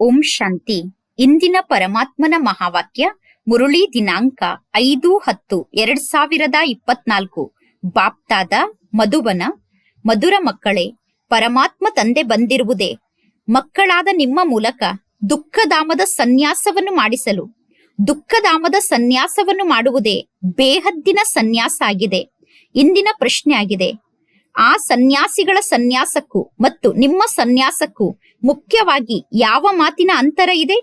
ಓಂ ಶಾಂತಿ. ಇಂದಿನ ಪರಮಾತ್ಮನ ಮಹಾವಾಕ್ಯ ಮುರುಳಿ ದಿನಾಂಕ ಐದು ಹತ್ತು ಎರಡ್ ಸಾವಿರದ ಇಪ್ಪತ್ನಾಲ್ಕು. ಬಾಪ್ತಾದ ಮಧುಬನ ಮಧುರ ಮಕ್ಕಳೇ, ಪರಮಾತ್ಮ ತಂದೆ ಬಂದಿರುವುದೇ, ಮಕ್ಕಳಾದ ನಿಮ್ಮ ಮೂಲಕ ದುಃಖಧಾಮದ ಸನ್ಯಾಸವನ್ನು ಮಾಡಿಸಲು. ದುಃಖಧಾಮದ ಸನ್ಯಾಸವನ್ನು ಮಾಡುವುದೇ ಬೇಹದ್ದಿನ ಸನ್ಯಾಸ ಆಗಿದೆ. ಇಂದಿನ ಪ್ರಶ್ನೆ ಆಗಿದೆ ಆ ಸನ್ಯಾಸಿಗಳ ಸನ್ಯಾಸಕ್ಕೂ ಮತ್ತು ನಿಮ್ಮ ಸನ್ಯಾಸಕ್ಕೂ ಮುಖ್ಯವಾಗಿ ಯಾವ ಮಾತಿನ ಅಂತರ ಇದೆ?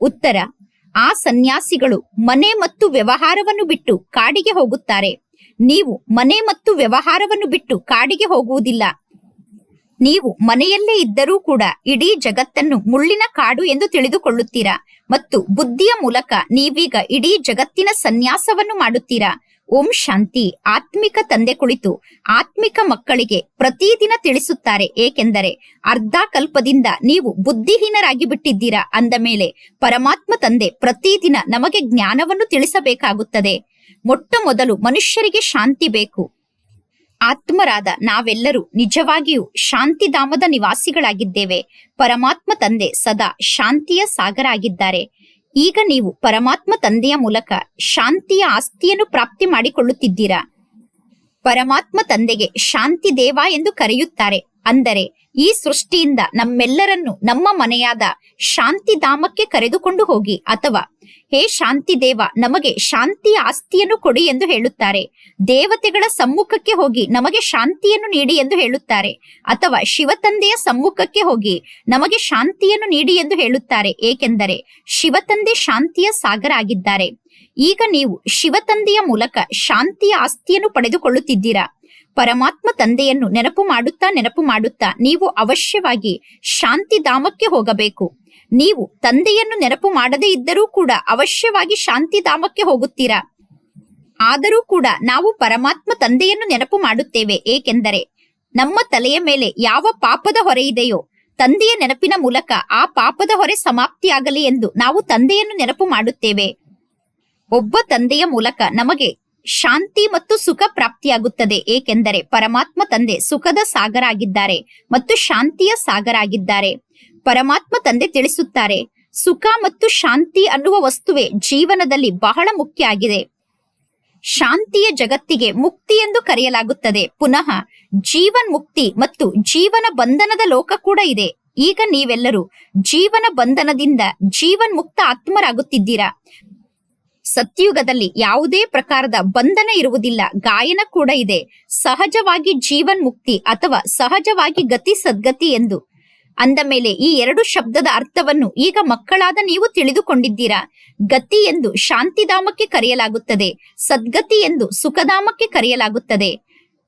ಉತ್ತರ, ಆ ಸನ್ಯಾಸಿಗಳು ಮನೆ ಮತ್ತು ವ್ಯವಹಾರವನ್ನು ಬಿಟ್ಟು ಕಾಡಿಗೆ ಹೋಗುತ್ತಾರೆ. ನೀವು ಮನೆ ಮತ್ತು ವ್ಯವಹಾರವನ್ನು ಬಿಟ್ಟು ಕಾಡಿಗೆ ಹೋಗುವುದಿಲ್ಲ. ನೀವು ಮನೆಯಲ್ಲೇ ಇದ್ದರೂ ಕೂಡ ಇಡೀ ಜಗತ್ತನ್ನು ಮುಳ್ಳಿನ ಕಾಡು ಎಂದು ತಿಳಿದುಕೊಳ್ಳುತ್ತೀರಾ ಮತ್ತು ಬುದ್ಧಿಯ ಮೂಲಕ ನೀವೀಗ ಇಡೀ ಜಗತ್ತಿನ ಸನ್ಯಾಸವನ್ನು ಮಾಡುತ್ತೀರಾ? ಓಂ ಶಾಂತಿ. ಆತ್ಮಿಕ ತಂದೆ ಕುಳಿತು ಆತ್ಮಿಕ ಮಕ್ಕಳಿಗೆ ಪ್ರತಿದಿನ ತಿಳಿಸುತ್ತಾರೆ. ಏಕೆಂದರೆ ಅರ್ಧ ಕಲ್ಪದಿಂದ ನೀವು ಬುದ್ಧಿಹೀನರಾಗಿ ಬಿಟ್ಟಿದ್ದೀರಾ ಅಂದ ಮೇಲೆ ಪರಮಾತ್ಮ ತಂದೆ ಪ್ರತಿದಿನ ನಮಗೆ ಜ್ಞಾನವನ್ನು ತಿಳಿಸಬೇಕಾಗುತ್ತದೆ. ಮೊಟ್ಟ ಮೊದಲು ಮನುಷ್ಯರಿಗೆ ಶಾಂತಿ ಬೇಕು. ಆತ್ಮರಾದ ನಾವೆಲ್ಲರೂ ನಿಜವಾಗಿಯೂ ಶಾಂತಿಧಾಮದ ನಿವಾಸಿಗಳಾಗಿದ್ದೇವೆ. ಪರಮಾತ್ಮ ತಂದೆ ಸದಾ ಶಾಂತಿಯ ಸಾಗರ ಆಗಿದ್ದಾರೆ. ಈಗ ನೀವು ಪರಮಾತ್ಮ ತಂದೆಯ ಮೂಲಕ ಶಾಂತಿಯ ಆಸ್ತಿಯನ್ನು ಪ್ರಾಪ್ತಿ ಮಾಡಿಕೊಳ್ಳುತ್ತಿದ್ದೀರಾ. ಪರಮಾತ್ಮ ತಂದೆಗೆ ಶಾಂತಿ ದೇವ ಎಂದು ಕರೆಯುತ್ತಾರೆ. ಅಂದರೆ ಈ ಸೃಷ್ಟಿಯಿಂದ ನಮ್ಮೆಲ್ಲರನ್ನು ನಮ್ಮ ಮನೆಯಾದ ಶಾಂತಿಧಾಮಕ್ಕೆ ಕರೆದುಕೊಂಡು ಹೋಗಿ ಅಥವಾ ಹೇ ಶಾಂತಿ ದೇವ, ನಮಗೆ ಶಾಂತಿಯ ಆಸ್ತಿಯನ್ನು ಕೊಡಿ ಎಂದು ಹೇಳುತ್ತಾರೆ. ದೇವತೆಗಳ ಸಮ್ಮುಖಕ್ಕೆ ಹೋಗಿ ನಮಗೆ ಶಾಂತಿಯನ್ನು ನೀಡಿ ಎಂದು ಹೇಳುತ್ತಾರೆ. ಅಥವಾ ಶಿವತಂದೆಯ ಸಮ್ಮುಖಕ್ಕೆ ಹೋಗಿ ನಮಗೆ ಶಾಂತಿಯನ್ನು ನೀಡಿ ಎಂದು ಹೇಳುತ್ತಾರೆ. ಏಕೆಂದರೆ ಶಿವತಂದೆ ಶಾಂತಿಯ ಸಾಗರ ಆಗಿದ್ದಾರೆ. ಈಗ ನೀವು ಶಿವತಂದೆಯ ಮೂಲಕ ಶಾಂತಿಯ ಆಸ್ತಿಯನ್ನು ಪಡೆದುಕೊಳ್ಳುತ್ತಿದ್ದೀರಾ? ಪರಮಾತ್ಮ ತಂದೆಯನ್ನು ನೆನಪು ಮಾಡುತ್ತಾ ನೆನಪು ಮಾಡುತ್ತಾ ನೀವು ಅವಶ್ಯವಾಗಿ ಶಾಂತಿಧಾಮಕ್ಕೆ ಹೋಗಬೇಕು. ನೀವು ತಂದೆಯನ್ನು ನೆನಪು ಮಾಡದೇ ಇದ್ದರೂ ಕೂಡ ಅವಶ್ಯವಾಗಿ ಶಾಂತಿಧಾಮಕ್ಕೆ ಹೋಗುತ್ತೀರಾ? ಆದರೂ ಕೂಡ ನಾವು ಪರಮಾತ್ಮ ತಂದೆಯನ್ನು ನೆನಪು ಮಾಡುತ್ತೇವೆ. ಏಕೆಂದರೆ ನಮ್ಮ ತಲೆಯ ಮೇಲೆ ಯಾವ ಪಾಪದ ಹೊರೆ ಇದೆಯೋ, ತಂದೆಯ ನೆನಪಿನ ಮೂಲಕ ಆ ಪಾಪದ ಹೊರೆ ಸಮಾಪ್ತಿಯಾಗಲಿ ಎಂದು ನಾವು ತಂದೆಯನ್ನು ನೆನಪು ಮಾಡುತ್ತೇವೆ. ಒಬ್ಬ ತಂದೆಯ ಮೂಲಕ ನಮಗೆ ಶಾಂತಿ ಮತ್ತು ಸುಖ ಪ್ರಾಪ್ತಿಯಾಗುತ್ತದೆ. ಏಕೆಂದರೆ ಪರಮಾತ್ಮ ತಂದೆ ಸುಖದ ಸಾಗರ ಆಗಿದ್ದಾರೆ ಮತ್ತು ಶಾಂತಿಯ ಸಾಗರ ಆಗಿದ್ದಾರೆ ಪರಮಾತ್ಮ ತಂದೆ ತಿಳಿಸುತ್ತಾರೆ. ಸುಖ ಮತ್ತು ಶಾಂತಿ ಅನ್ನುವ ವಸ್ತುವೆ ಜೀವನದಲ್ಲಿ ಬಹಳ ಮುಖ್ಯ ಆಗಿದೆ. ಶಾಂತಿಯ ಜಗತ್ತಿಗೆ ಮುಕ್ತಿ ಎಂದು ಕರೆಯಲಾಗುತ್ತದೆ. ಪುನಃ ಜೀವನ್ ಮುಕ್ತಿ ಮತ್ತು ಜೀವನ ಬಂಧನದ ಲೋಕ ಕೂಡ ಇದೆ. ಈಗ ನೀವೆಲ್ಲರೂ ಜೀವನ ಬಂಧನದಿಂದ ಜೀವನ್ ಮುಕ್ತ ಆತ್ಮರಾಗುತ್ತಿದ್ದೀರಾ. ಸತ್ಯುಗದಲ್ಲಿ ಯಾವುದೇ ಪ್ರಕಾರದ ಬಂಧನ ಇರುವುದಿಲ್ಲ. ಗಾಯನ ಕೂಡ ಇದೆ. ಸಹಜವಾಗಿ ಜೀವನ್ ಮುಕ್ತಿ ಅಥವಾ ಸಹಜವಾಗಿ ಗತಿ ಸದ್ಗತಿ ಎಂದು ಅಂದ ಮೇಲೆ ಈ ಎರಡು ಶಬ್ದದ ಅರ್ಥವನ್ನು ಈಗ ಮಕ್ಕಳಾದ ನೀವು ತಿಳಿದುಕೊಂಡಿದ್ದೀರಾ? ಗತಿ ಎಂದು ಶಾಂತಿಧಾಮಕ್ಕೆ ಕರೆಯಲಾಗುತ್ತದೆ, ಸದ್ಗತಿ ಎಂದು ಸುಖಧಾಮಕ್ಕೆ ಕರೆಯಲಾಗುತ್ತದೆ.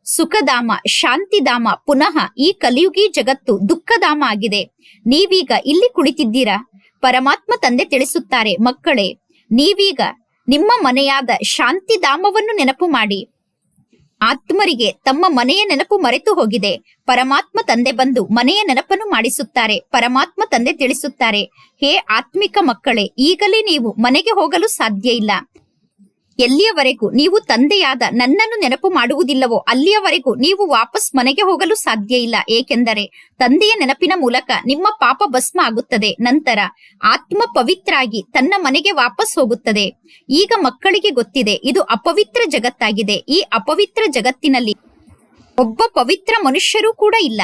ಸುಖಧಾಮ, ಶಾಂತಿಧಾಮ, ಪುನಃ ಈ ಕಲಿಯುಗಿ ಜಗತ್ತು ದುಃಖಧಾಮ ಆಗಿದೆ. ನೀವೀಗ ಇಲ್ಲಿ ಕುಳಿತಿದ್ದೀರಾ? ಪರಮಾತ್ಮ ತಂದೆ ತಿಳಿಸುತ್ತಾರೆ, ಮಕ್ಕಳೇ, ನೀವೀಗ ನಿಮ್ಮ ಮನೆಯಾದ ಶಾಂತಿಧಾಮವನ್ನು ನೆನಪು ಮಾಡಿ. ಆತ್ಮರಿಗೆ ತಮ್ಮ ಮನೆಯ ನೆನಪು ಮರೆತು ಹೋಗಿದೆ. ಪರಮಾತ್ಮ ತಂದೆ ಬಂದು ಮನೆಯ ನೆನಪನ್ನು ಮಾಡಿಸುತ್ತಾರೆ. ಪರಮಾತ್ಮ ತಂದೆ ತಿಳಿಸುತ್ತಾರೆ, ಹೇ ಆತ್ಮಿಕ ಮಕ್ಕಳೇ, ಈಗಲೇ ನೀವು ಮನೆಗೆ ಹೋಗಲು ಸಾಧ್ಯ ಇಲ್ಲ. ಎಲ್ಲಿಯವರೆಗೂ ನೀವು ತಂದೆಯಾದ ನನ್ನನ್ನು ನೆನಪು ಮಾಡುವುದಿಲ್ಲವೋ ಅಲ್ಲಿಯವರೆಗೂ ನೀವು ವಾಪಸ್ ಮನೆಗೆ ಹೋಗಲು ಸಾಧ್ಯ ಇಲ್ಲ. ಏಕೆಂದರೆ ತಂದೆಯ ನೆನಪಿನ ಮೂಲಕ ನಿಮ್ಮ ಪಾಪ ಭಸ್ಮ ಆಗುತ್ತದೆ. ನಂತರ ಆತ್ಮ ಪವಿತ್ರಾಗಿ ತನ್ನ ಮನೆಗೆ ವಾಪಸ್ ಹೋಗುತ್ತದೆ. ಈಗ ಮಕ್ಕಳಿಗೆ ಗೊತ್ತಿದೆ, ಇದು ಅಪವಿತ್ರ ಜಗತ್ತಾಗಿದೆ. ಈ ಅಪವಿತ್ರ ಜಗತ್ತಿನಲ್ಲಿ ಒಬ್ಬ ಪವಿತ್ರ ಮನುಷ್ಯರೂ ಕೂಡ ಇಲ್ಲ.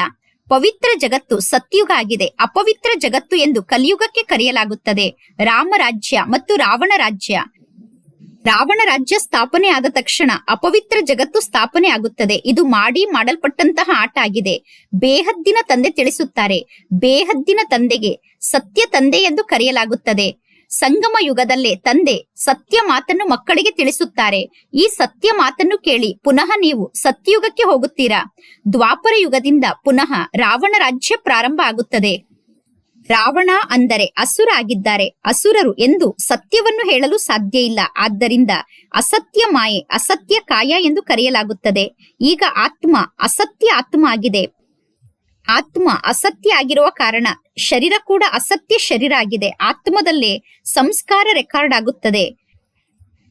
ಪವಿತ್ರ ಜಗತ್ತು ಸತ್ಯುಗ ಆಗಿದೆ. ಅಪವಿತ್ರ ಜಗತ್ತು ಎಂದು ಕಲಿಯುಗಕ್ಕೆ ಕರೆಯಲಾಗುತ್ತದೆ. ರಾಮರಾಜ್ಯ ಮತ್ತು ರಾವಣ ರಾಜ್ಯ ರಾವಣ ರಾಜ್ಯ ಸ್ಥಾಪನೆ ಆದ ತಕ್ಷಣ ಅಪವಿತ್ರ ಜಗತ್ತು ಸ್ಥಾಪನೆ ಆಗುತ್ತದೆ. ಇದು ಮಾಡಿ ಮಾಡಲ್ಪಟ್ಟಂತಹ ಆಟ ಆಗಿದೆ. ಬೇಹದ್ದಿನ ತಂದೆ ತಿಳಿಸುತ್ತಾರೆ. ಬೇಹದ್ದಿನ ತಂದೆಗೆ ಸತ್ಯ ತಂದೆ ಎಂದು ಕರೆಯಲಾಗುತ್ತದೆ. ಸಂಗಮ ಯುಗದಲ್ಲೇ ತಂದೆ ಸತ್ಯ ಮಾತನ್ನು ಮಕ್ಕಳಿಗೆ ತಿಳಿಸುತ್ತಾರೆ. ಈ ಸತ್ಯ ಮಾತನ್ನು ಕೇಳಿ ಪುನಃ ನೀವು ಸತ್ಯಯುಗಕ್ಕೆ ಹೋಗುತ್ತೀರಾ? ದ್ವಾಪರ ಯುಗದಿಂದ ಪುನಃ ರಾವಣ ರಾಜ್ಯ ಪ್ರಾರಂಭ ಆಗುತ್ತದೆ. ರಾವಣ ಅಂದರೆ ಅಸುರ ಆಗಿದ್ದಾರೆ ಅಸುರರು ಎಂದು ಸತ್ಯವನ್ನು ಹೇಳಲು ಸಾಧ್ಯ ಇಲ್ಲ. ಆದ್ದರಿಂದ ಅಸತ್ಯ ಮಾಯೆ, ಅಸತ್ಯ ಕಾಯ ಎಂದು ಕರೆಯಲಾಗುತ್ತದೆ. ಈಗ ಆತ್ಮ ಅಸತ್ಯ ಆತ್ಮ ಆಗಿದೆ. ಆತ್ಮ ಅಸತ್ಯ ಆಗಿರುವ ಕಾರಣ ಶರೀರ ಕೂಡ ಅಸತ್ಯ ಶರೀರ ಆಗಿದೆ. ಆತ್ಮದಲ್ಲೇ ಸಂಸ್ಕಾರ ರೆಕಾರ್ಡ್ ಆಗುತ್ತದೆ.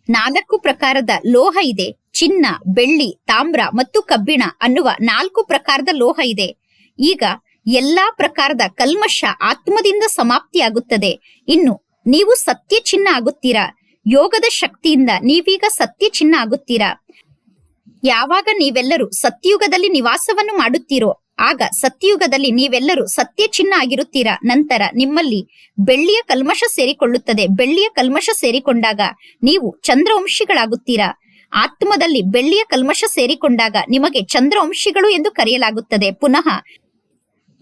ನಾಲ್ಕು ಪ್ರಕಾರದ ಲೋಹ ಇದೆ. ಚಿನ್ನ, ಬೆಳ್ಳಿ, ತಾಮ್ರ ಮತ್ತು ಕಬ್ಬಿಣ ಅನ್ನುವ ನಾಲ್ಕು ಪ್ರಕಾರದ ಲೋಹ ಇದೆ. ಈಗ ಎಲ್ಲಾ ಪ್ರಕಾರದ ಕಲ್ಮಶ ಆತ್ಮದಿಂದ ಸಮಾಪ್ತಿಯಾಗುತ್ತದೆ. ಇನ್ನು, ನೀವು ಸತ್ಯ ಚಿನ್ನ ಆಗುತ್ತೀರಾ? ಯೋಗದ ಶಕ್ತಿಯಿಂದ ನೀವೀಗ ಸತ್ಯ ಚಿನ್ನ ಆಗುತ್ತೀರಾ? ಯಾವಾಗ ನೀವೆಲ್ಲರೂ ಸತ್ಯಯುಗದಲ್ಲಿ ನಿವಾಸವನ್ನು ಮಾಡುತ್ತೀರೋ, ಆಗ ಸತ್ಯಯುಗದಲ್ಲಿ ನೀವೆಲ್ಲರೂ ಸತ್ಯ ಚಿನ್ನ ಆಗಿರುತ್ತೀರಾ? ನಂತರ ನಿಮ್ಮಲ್ಲಿ ಬೆಳ್ಳಿಯ ಕಲ್ಮಶ ಸೇರಿಕೊಳ್ಳುತ್ತದೆ. ಬೆಳ್ಳಿಯ ಕಲ್ಮಶ ಸೇರಿಕೊಂಡಾಗ ನೀವು ಚಂದ್ರವಂಶಿಗಳಾಗುತ್ತೀರಾ? ಆತ್ಮದಲ್ಲಿ ಬೆಳ್ಳಿಯ ಕಲ್ಮಶ ಸೇರಿಕೊಂಡಾಗ ನಿಮಗೆ ಚಂದ್ರವಂಶಿಗಳು ಎಂದು ಕರೆಯಲಾಗುತ್ತದೆ. ಪುನಃ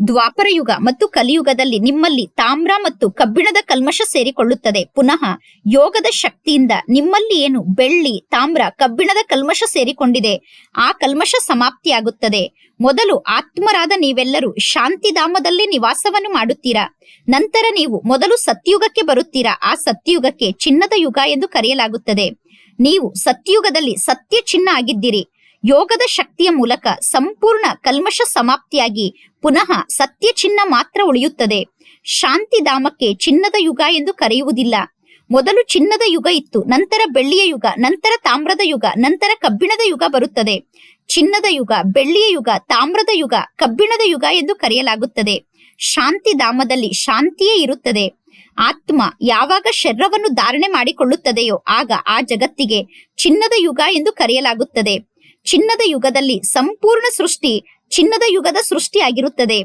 ದ್ವಾಪರ ಯುಗ ಮತ್ತು ಕಲಿಯುಗದಲ್ಲಿ ನಿಮ್ಮಲ್ಲಿ ತಾಮ್ರ ಮತ್ತು ಕಬ್ಬಿಣದ ಕಲ್ಮಶ ಸೇರಿಕೊಳ್ಳುತ್ತದೆ. ಪುನಃ ಯೋಗದ ಶಕ್ತಿಯಿಂದ ನಿಮ್ಮಲ್ಲಿ ಏನು ಬೆಳ್ಳಿ, ತಾಮ್ರ, ಕಬ್ಬಿಣದ ಕಲ್ಮಶ ಸೇರಿಕೊಂಡಿದೆ, ಆ ಕಲ್ಮಶ ಸಮಾಪ್ತಿಯಾಗುತ್ತದೆ. ಮೊದಲು ಆತ್ಮರಾದ ನೀವೆಲ್ಲರೂ ಶಾಂತಿಧಾಮದಲ್ಲಿ ನಿವಾಸವನ್ನು ಮಾಡುತ್ತೀರಾ? ನಂತರ ನೀವು ಮೊದಲು ಸತ್ಯುಗಕ್ಕೆ ಬರುತ್ತೀರಾ? ಆ ಸತ್ಯುಗಕ್ಕೆ ಚಿನ್ನದ ಯುಗ ಎಂದು ಕರೆಯಲಾಗುತ್ತದೆ. ನೀವು ಸತ್ಯುಗದಲ್ಲಿ ಸತ್ಯ ಚಿನ್ನ ಆಗಿದ್ದೀರಿ. ಯೋಗದ ಶಕ್ತಿಯ ಮೂಲಕ ಸಂಪೂರ್ಣ ಕಲ್ಮಶ ಸಮಾಪ್ತಿಯಾಗಿ ಪುನಃ ಸತ್ಯ ಚಿನ್ನ ಮಾತ್ರ ಉಳಿಯುತ್ತದೆ. ಶಾಂತಿಧಾಮಕ್ಕೆ ಚಿನ್ನದ ಯುಗ ಎಂದು ಕರೆಯುವುದಿಲ್ಲ. ಮೊದಲು ಚಿನ್ನದ ಯುಗ ಇತ್ತು, ನಂತರ ಬೆಳ್ಳಿಯ ಯುಗ, ನಂತರ ತಾಮ್ರದ ಯುಗ, ನಂತರ ಕಬ್ಬಿಣದ ಯುಗ ಬರುತ್ತದೆ. ಚಿನ್ನದ ಯುಗ, ಬೆಳ್ಳಿಯ ಯುಗ, ತಾಮ್ರದ ಯುಗ, ಕಬ್ಬಿಣದ ಯುಗ ಎಂದು ಕರೆಯಲಾಗುತ್ತದೆ. ಶಾಂತಿಧಾಮದಲ್ಲಿ ಶಾಂತಿಯೇ ಇರುತ್ತದೆ. ಆತ್ಮ ಯಾವಾಗ ಶರೀರವನ್ನು ಧಾರಣೆ ಮಾಡಿಕೊಳ್ಳುತ್ತದೆಯೋ ಆಗ ಆ ಜಗತ್ತಿಗೆ ಚಿನ್ನದ ಯುಗ ಎಂದು ಕರೆಯಲಾಗುತ್ತದೆ. ಚಿನ್ನದ ಯುಗದಲ್ಲಿ ಸಂಪೂರ್ಣ ಸೃಷ್ಟಿ ಚಿನ್ನದ ಯುಗದ ಸೃಷ್ಟಿಯಾಗಿರುತ್ತದೆ.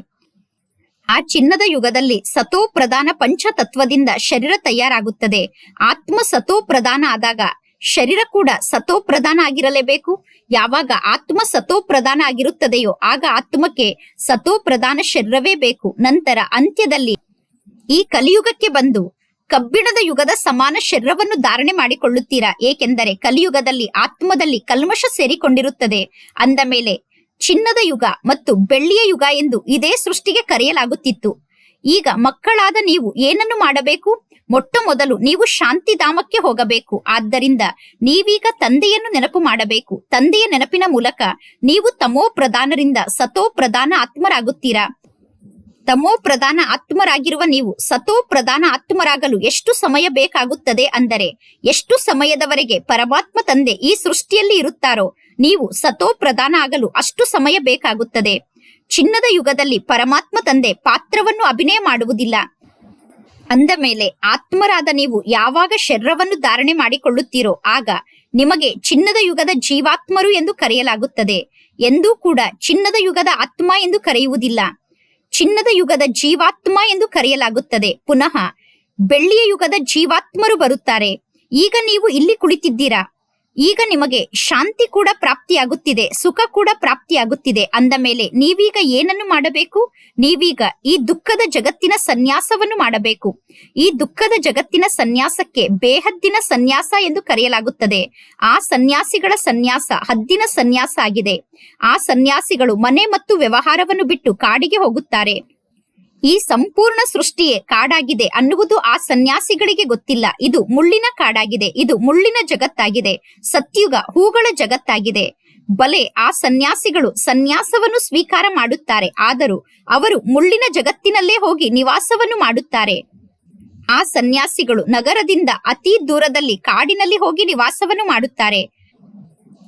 ಆ ಚಿನ್ನದ ಯುಗದಲ್ಲಿ ಸತೋ ಪ್ರಧಾನ ಪಂಚತತ್ವದಿಂದ ಶರೀರ ತಯಾರಾಗುತ್ತದೆ. ಆತ್ಮ ಸತೋ ಪ್ರಧಾನ ಆದಾಗ ಶರೀರ ಕೂಡ ಸತೋ ಪ್ರಧಾನ ಆಗಿರಲೇಬೇಕು. ಯಾವಾಗ ಆತ್ಮ ಸತೋ ಪ್ರಧಾನ ಆಗಿರುತ್ತದೆಯೋ ಆಗ ಆತ್ಮಕ್ಕೆ ಸತೋ ಪ್ರಧಾನ ಶರೀರವೇ ಬೇಕು. ನಂತರ ಅಂತ್ಯದಲ್ಲಿ ಈ ಕಲಿಯುಗಕ್ಕೆ ಬಂದು ಕಬ್ಬಿಣದ ಯುಗದ ಸಮಾನ ಶರೀರವನ್ನು ಧಾರಣೆ ಮಾಡಿಕೊಳ್ಳುತ್ತೀರಾ? ಏಕೆಂದರೆ ಕಲಿಯುಗದಲ್ಲಿ ಆತ್ಮದಲ್ಲಿ ಕಲ್ಮಶ ಸೇರಿಕೊಂಡಿರುತ್ತದೆ. ಅಂದ ಮೇಲೆ, ಚಿನ್ನದ ಯುಗ ಮತ್ತು ಬೆಳ್ಳಿಯ ಯುಗ ಎಂದು ಇದೇ ಸೃಷ್ಟಿಗೆ ಕರೆಯಲಾಗುತ್ತಿತ್ತು. ಈಗ ಮಕ್ಕಳಾದ ನೀವು ಏನನ್ನು ಮಾಡಬೇಕು? ಮೊಟ್ಟ ಮೊದಲು ನೀವು ಶಾಂತಿಧಾಮಕ್ಕೆ ಹೋಗಬೇಕು. ಆದ್ದರಿಂದ ನೀವೀಗ ತಂದೆಯನ್ನು ನೆನಪು ಮಾಡಬೇಕು. ತಂದೆಯ ನೆನಪಿನ ಮೂಲಕ ನೀವು ತಮೋ ಪ್ರಧಾನರಿಂದ ಸತೋ ಪ್ರಧಾನ ಆತ್ಮರಾಗುತ್ತೀರಾ? ತಮೋ ಪ್ರಧಾನ ಆತ್ಮರಾಗಿರುವ ನೀವು, ಸತೋ ಪ್ರಧಾನ ಆತ್ಮರಾಗಲು ಎಷ್ಟು ಸಮಯ ಬೇಕಾಗುತ್ತದೆ ಅಂದರೆ, ಎಷ್ಟು ಸಮಯದವರೆಗೆ ಪರಮಾತ್ಮ ತಂದೆ ಈ ಸೃಷ್ಟಿಯಲ್ಲಿ ಇರುತ್ತಾರೋ, ನೀವು ಸತೋ ಪ್ರಧಾನ ಆಗಲು ಅಷ್ಟು ಸಮಯ ಬೇಕಾಗುತ್ತದೆ. ಚಿನ್ನದ ಯುಗದಲ್ಲಿ ಪರಮಾತ್ಮ ತಂದೆ ಪಾತ್ರವನ್ನು ಅಭಿನಯ ಮಾಡುವುದಿಲ್ಲ. ಅಂದ ಮೇಲೆ ಆತ್ಮರಾದ ನೀವು ಯಾವಾಗ ಶರೀರವನ್ನು ಧಾರಣೆ ಮಾಡಿಕೊಳ್ಳುತ್ತೀರೋ, ಆಗ ನಿಮಗೆ ಚಿನ್ನದ ಯುಗದ ಜೀವಾತ್ಮರು ಎಂದು ಕರೆಯಲಾಗುತ್ತದೆ. ಎಂದೂ ಕೂಡ ಚಿನ್ನದ ಯುಗದ ಆತ್ಮ ಎಂದು ಕರೆಯುವುದಿಲ್ಲ. ಚಿನ್ನದ ಯುಗದ ಜೀವಾತ್ಮ ಎಂದು ಕರೆಯಲಾಗುತ್ತದೆ. ಪುನಃ ಬೆಳ್ಳಿಯ ಯುಗದ ಜೀವಾತ್ಮರು ಬರುತ್ತಾರೆ. ಈಗ ನೀವು ಇಲ್ಲಿ ಕುಳಿತಿದ್ದೀರಾ? ಈಗ ನಿಮಗೆ ಶಾಂತಿ ಕೂಡ ಪ್ರಾಪ್ತಿಯಾಗುತ್ತಿದೆ, ಸುಖ ಕೂಡ ಪ್ರಾಪ್ತಿಯಾಗುತ್ತಿದೆ ಅಂದ ಮೇಲೆ ನೀವೀಗ ಏನನ್ನು ಮಾಡಬೇಕು? ನೀವೀಗ ಈ ದುಃಖದ ಜಗತ್ತಿನ ಸನ್ಯಾಸವನ್ನು ಮಾಡಬೇಕು. ಈ ದುಃಖದ ಜಗತ್ತಿನ ಸನ್ಯಾಸಕ್ಕೆ ಬೇಹದ್ದಿನ ಸನ್ಯಾಸ ಎಂದು ಕರೆಯಲಾಗುತ್ತದೆ. ಆ ಸನ್ಯಾಸಿಗಳ ಸನ್ಯಾಸ ಹದ್ದಿನ ಸನ್ಯಾಸ ಆಗಿದೆ. ಆ ಸನ್ಯಾಸಿಗಳು ಮನೆ ಮತ್ತು ವ್ಯವಹಾರವನ್ನು ಬಿಟ್ಟು ಕಾಡಿಗೆ ಹೋಗುತ್ತಾರೆ. ಈ ಸಂಪೂರ್ಣ ಸೃಷ್ಟಿಯೇ ಕಾಡಾಗಿದೆ ಅನ್ನುವುದು ಆ ಸನ್ಯಾಸಿಗಳಿಗೆ ಗೊತ್ತಿಲ್ಲ. ಇದು ಮುಳ್ಳಿನ ಕಾಡಾಗಿದೆ. ಇದು ಮುಳ್ಳಿನ ಜಗತ್ತಾಗಿದೆ. ಸತ್ಯುಗ, ಹೂಗಳ ಜಗತ್ತಾಗಿದೆ. ಬಲೆ, ಆ ಸನ್ಯಾಸಿಗಳು ಸನ್ಯಾಸವನ್ನು ಸ್ವೀಕಾರ ಮಾಡುತ್ತಾರೆ. ಆದರೂ ಅವರು ಮುಳ್ಳಿನ ಜಗತ್ತಿನಲ್ಲೇ ಹೋಗಿ ನಿವಾಸವನ್ನು ಮಾಡುತ್ತಾರೆ. ಆ ಸನ್ಯಾಸಿಗಳು ನಗರದಿಂದ ಅತಿ ದೂರದಲ್ಲಿ ಕಾಡಿನಲ್ಲಿ ಹೋಗಿ ನಿವಾಸವನ್ನು ಮಾಡುತ್ತಾರೆ.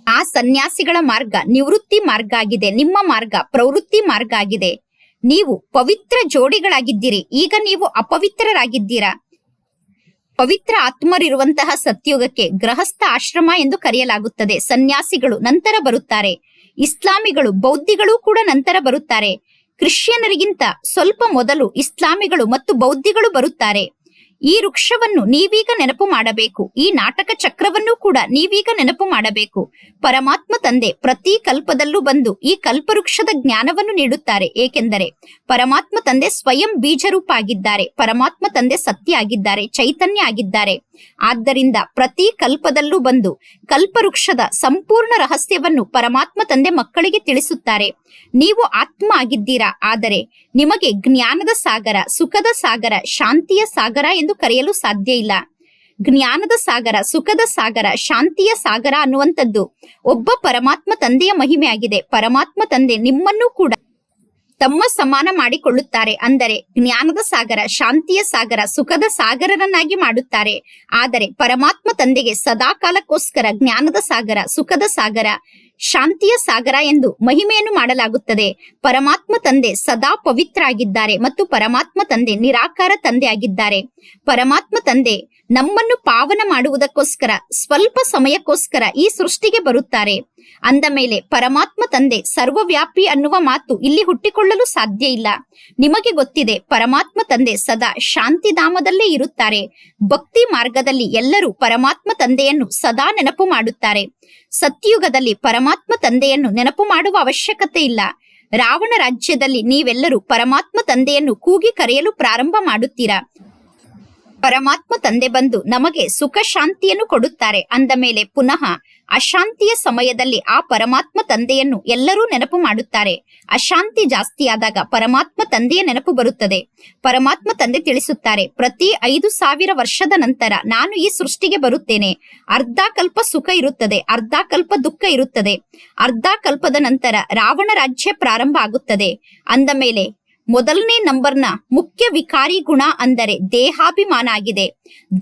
ಆ ಸನ್ಯಾಸಿಗಳ ಮಾರ್ಗ ನಿವೃತ್ತಿ ಮಾರ್ಗ ಆಗಿದೆ. ನಿಮ್ಮ ಮಾರ್ಗ ಪ್ರವೃತ್ತಿ ಮಾರ್ಗ ಆಗಿದೆ. ನೀವು ಪವಿತ್ರ ಜೋಡಿಗಳಾಗಿದ್ದೀರಿ. ಈಗ ನೀವು ಅಪವಿತ್ರರಾಗಿದ್ದೀರಾ? ಪವಿತ್ರ ಆತ್ಮರಿರುವಂತಹ ಸತ್ಯುಗಕ್ಕೆ ಗೃಹಸ್ಥ ಆಶ್ರಮ ಎಂದು ಕರೆಯಲಾಗುತ್ತದೆ. ಸನ್ಯಾಸಿಗಳು ನಂತರ ಬರುತ್ತಾರೆ. ಇಸ್ಲಾಮಿಗಳು, ಬೌದ್ಧಿಗಳು ಕೂಡ ನಂತರ ಬರುತ್ತಾರೆ. ಕ್ರಿಶ್ಚಿಯನರಿಗಿಂತ ಸ್ವಲ್ಪ ಮೊದಲು ಇಸ್ಲಾಮಿಗಳು ಮತ್ತು ಬೌದ್ಧಿಗಳು ಬರುತ್ತಾರೆ. ಈ ವೃಕ್ಷವನ್ನು ನೀವೀಗ ನೆನಪು ಮಾಡಬೇಕು. ಈ ನಾಟಕ ಚಕ್ರವನ್ನು ಕೂಡ ನೀವೀಗ ನೆನಪು ಮಾಡಬೇಕು. ಪರಮಾತ್ಮ ತಂದೆ ಪ್ರತಿ ಕಲ್ಪದಲ್ಲೂ ಬಂದು ಈ ಕಲ್ಪವೃಕ್ಷದ ಜ್ಞಾನವನ್ನು ನೀಡುತ್ತಾರೆ. ಏಕೆಂದರೆ ಪರಮಾತ್ಮ ತಂದೆ ಸ್ವಯಂ ಬೀಜರೂಪ ಆಗಿದ್ದಾರೆ ಪರಮಾತ್ಮ ತಂದೆ ಸತ್ಯ ಆಗಿದ್ದಾರೆ, ಚೈತನ್ಯ ಆಗಿದ್ದಾರೆ. ಆದ್ದರಿಂದ ಪ್ರತಿ ಕಲ್ಪದಲ್ಲೂ ಬಂದು ಕಲ್ಪವೃಕ್ಷದ ಸಂಪೂರ್ಣ ರಹಸ್ಯವನ್ನು ಪರಮಾತ್ಮ ತಂದೆ ಮಕ್ಕಳಿಗೆ ತಿಳಿಸುತ್ತಾರೆ. ನೀವು ಆತ್ಮ ಆಗಿದ್ದೀರಾ ಆದರೆ ನಿಮಗೆ ಜ್ಞಾನದ ಸಾಗರ, ಸುಖದ ಸಾಗರ, ಶಾಂತಿಯ ಸಾಗರ ಎಂದು ಕರೆಯಲು ಸಾಧ್ಯ ಇಲ್ಲ. ಜ್ಞಾನದ ಸಾಗರ, ಸುಖದ ಸಾಗರ, ಶಾಂತಿಯ ಸಾಗರ ಅನ್ನುವಂಥದ್ದು ಒಬ್ಬ ಪರಮಾತ್ಮ ತಂದೆಯ ಮಹಿಮೆ ಆಗಿದೆ ಪರಮಾತ್ಮ ತಂದೆ ನಿಮ್ಮನ್ನು ಕೂಡ ತಮ್ಮ ಸಮಾನ ಮಾಡಿಕೊಳ್ಳುತ್ತಾರೆ. ಅಂದರೆ ಜ್ಞಾನದ ಸಾಗರ, ಶಾಂತಿಯ ಸಾಗರ, ಸುಖದ ಸಾಗರರನ್ನಾಗಿ ಮಾಡುತ್ತಾರೆ. ಆದರೆ ಪರಮಾತ್ಮ ತಂದೆಗೆ ಸದಾಕಾಲಕ್ಕೋಸ್ಕರ ಜ್ಞಾನದ ಸಾಗರ, ಸುಖದ ಸಾಗರ, ಶಾಂತಿಯ ಸಾಗರ ಎಂದು ಮಹಿಮೆಯನ್ನು ಮಾಡಲಾಗುತ್ತದೆ. ಪರಮಾತ್ಮ ತಂದೆ ಸದಾ ಪವಿತ್ರ ಆಗಿದ್ದಾರೆ ಮತ್ತು ಪರಮಾತ್ಮ ತಂದೆ ನಿರಾಕಾರ ತಂದೆ ಆಗಿದ್ದಾರೆ ಪರಮಾತ್ಮ ತಂದೆ ನಮ್ಮನ್ನು ಪಾವನ ಮಾಡುವುದಕ್ಕೋಸ್ಕರ, ಸ್ವಲ್ಪ ಸಮಯಕ್ಕೋಸ್ಕರ ಈ ಸೃಷ್ಟಿಗೆ ಬರುತ್ತಾರೆ. ಅಂದ ಮೇಲೆ, ಪರಮಾತ್ಮ ತಂದೆ, ಸರ್ವವ್ಯಾಪಿ ಅನ್ನುವ ಮಾತು ಇಲ್ಲಿ ಹುಟ್ಟಿಕೊಳ್ಳಲು ಸಾಧ್ಯ ಇಲ್ಲ. ನಿಮಗೆ ಗೊತ್ತಿದೆ, ಪರಮಾತ್ಮ ತಂದೆ ಸದಾ ಶಾಂತಿಧಾಮದಲ್ಲೇ ಇರುತ್ತಾರೆ. ಭಕ್ತಿ ಮಾರ್ಗದಲ್ಲಿ ಎಲ್ಲರೂ ಪರಮಾತ್ಮ ತಂದೆಯನ್ನು ಸದಾ ನೆನಪು ಮಾಡುತ್ತಾರೆ. ಸತ್ಯುಗದಲ್ಲಿ ಪರಮಾತ್ಮ ತಂದೆಯನ್ನು ನೆನಪು ಮಾಡುವ ಅವಶ್ಯಕತೆ ಇಲ್ಲ. ರಾವಣ ರಾಜ್ಯದಲ್ಲಿ ನೀವೆಲ್ಲರೂ ಪರಮಾತ್ಮ ತಂದೆಯನ್ನು ಕೂಗಿ ಕರೆಯಲು ಪ್ರಾರಂಭ ಮಾಡುತ್ತೀರಾ? ಪರಮಾತ್ಮ ತಂದೆ ಬಂದು ನಮಗೆ ಸುಖ ಶಾಂತಿಯನ್ನು ಕೊಡುತ್ತಾರೆ ಅಂದ ಮೇಲೆ ಪುನಃ ಅಶಾಂತಿಯ ಸಮಯದಲ್ಲಿ ಆ ಪರಮಾತ್ಮ ತಂದೆಯನ್ನು ಎಲ್ಲರೂ ನೆನಪು ಮಾಡುತ್ತಾರೆ. ಅಶಾಂತಿ ಜಾಸ್ತಿಯಾದಾಗ ಪರಮಾತ್ಮ ತಂದೆಯ ನೆನಪು ಬರುತ್ತದೆ. ಪರಮಾತ್ಮ ತಂದೆ ತಿಳಿಸುತ್ತಾರೆ, ಪ್ರತಿ ಐದು ಸಾವಿರ ವರ್ಷದ ನಂತರ ನಾನು ಈ ಸೃಷ್ಟಿಗೆ ಬರುತ್ತೇನೆ. ಅರ್ಧ ಕಲ್ಪ ಸುಖ ಇರುತ್ತದೆ, ಅರ್ಧ ಕಲ್ಪ ದುಃಖ ಇರುತ್ತದೆ. ಅರ್ಧ ಕಲ್ಪದ ನಂತರ ರಾವಣ ರಾಜ್ಯ ಪ್ರಾರಂಭ ಆಗುತ್ತದೆ. ಅಂದ ಮೇಲೆ ಮೊದಲನೇ ನಂಬರ್ನ ಮುಖ್ಯ ವಿಕಾರಿ ಗುಣ ಅಂದರೆ ದೇಹಾಭಿಮಾನ ಆಗಿದೆ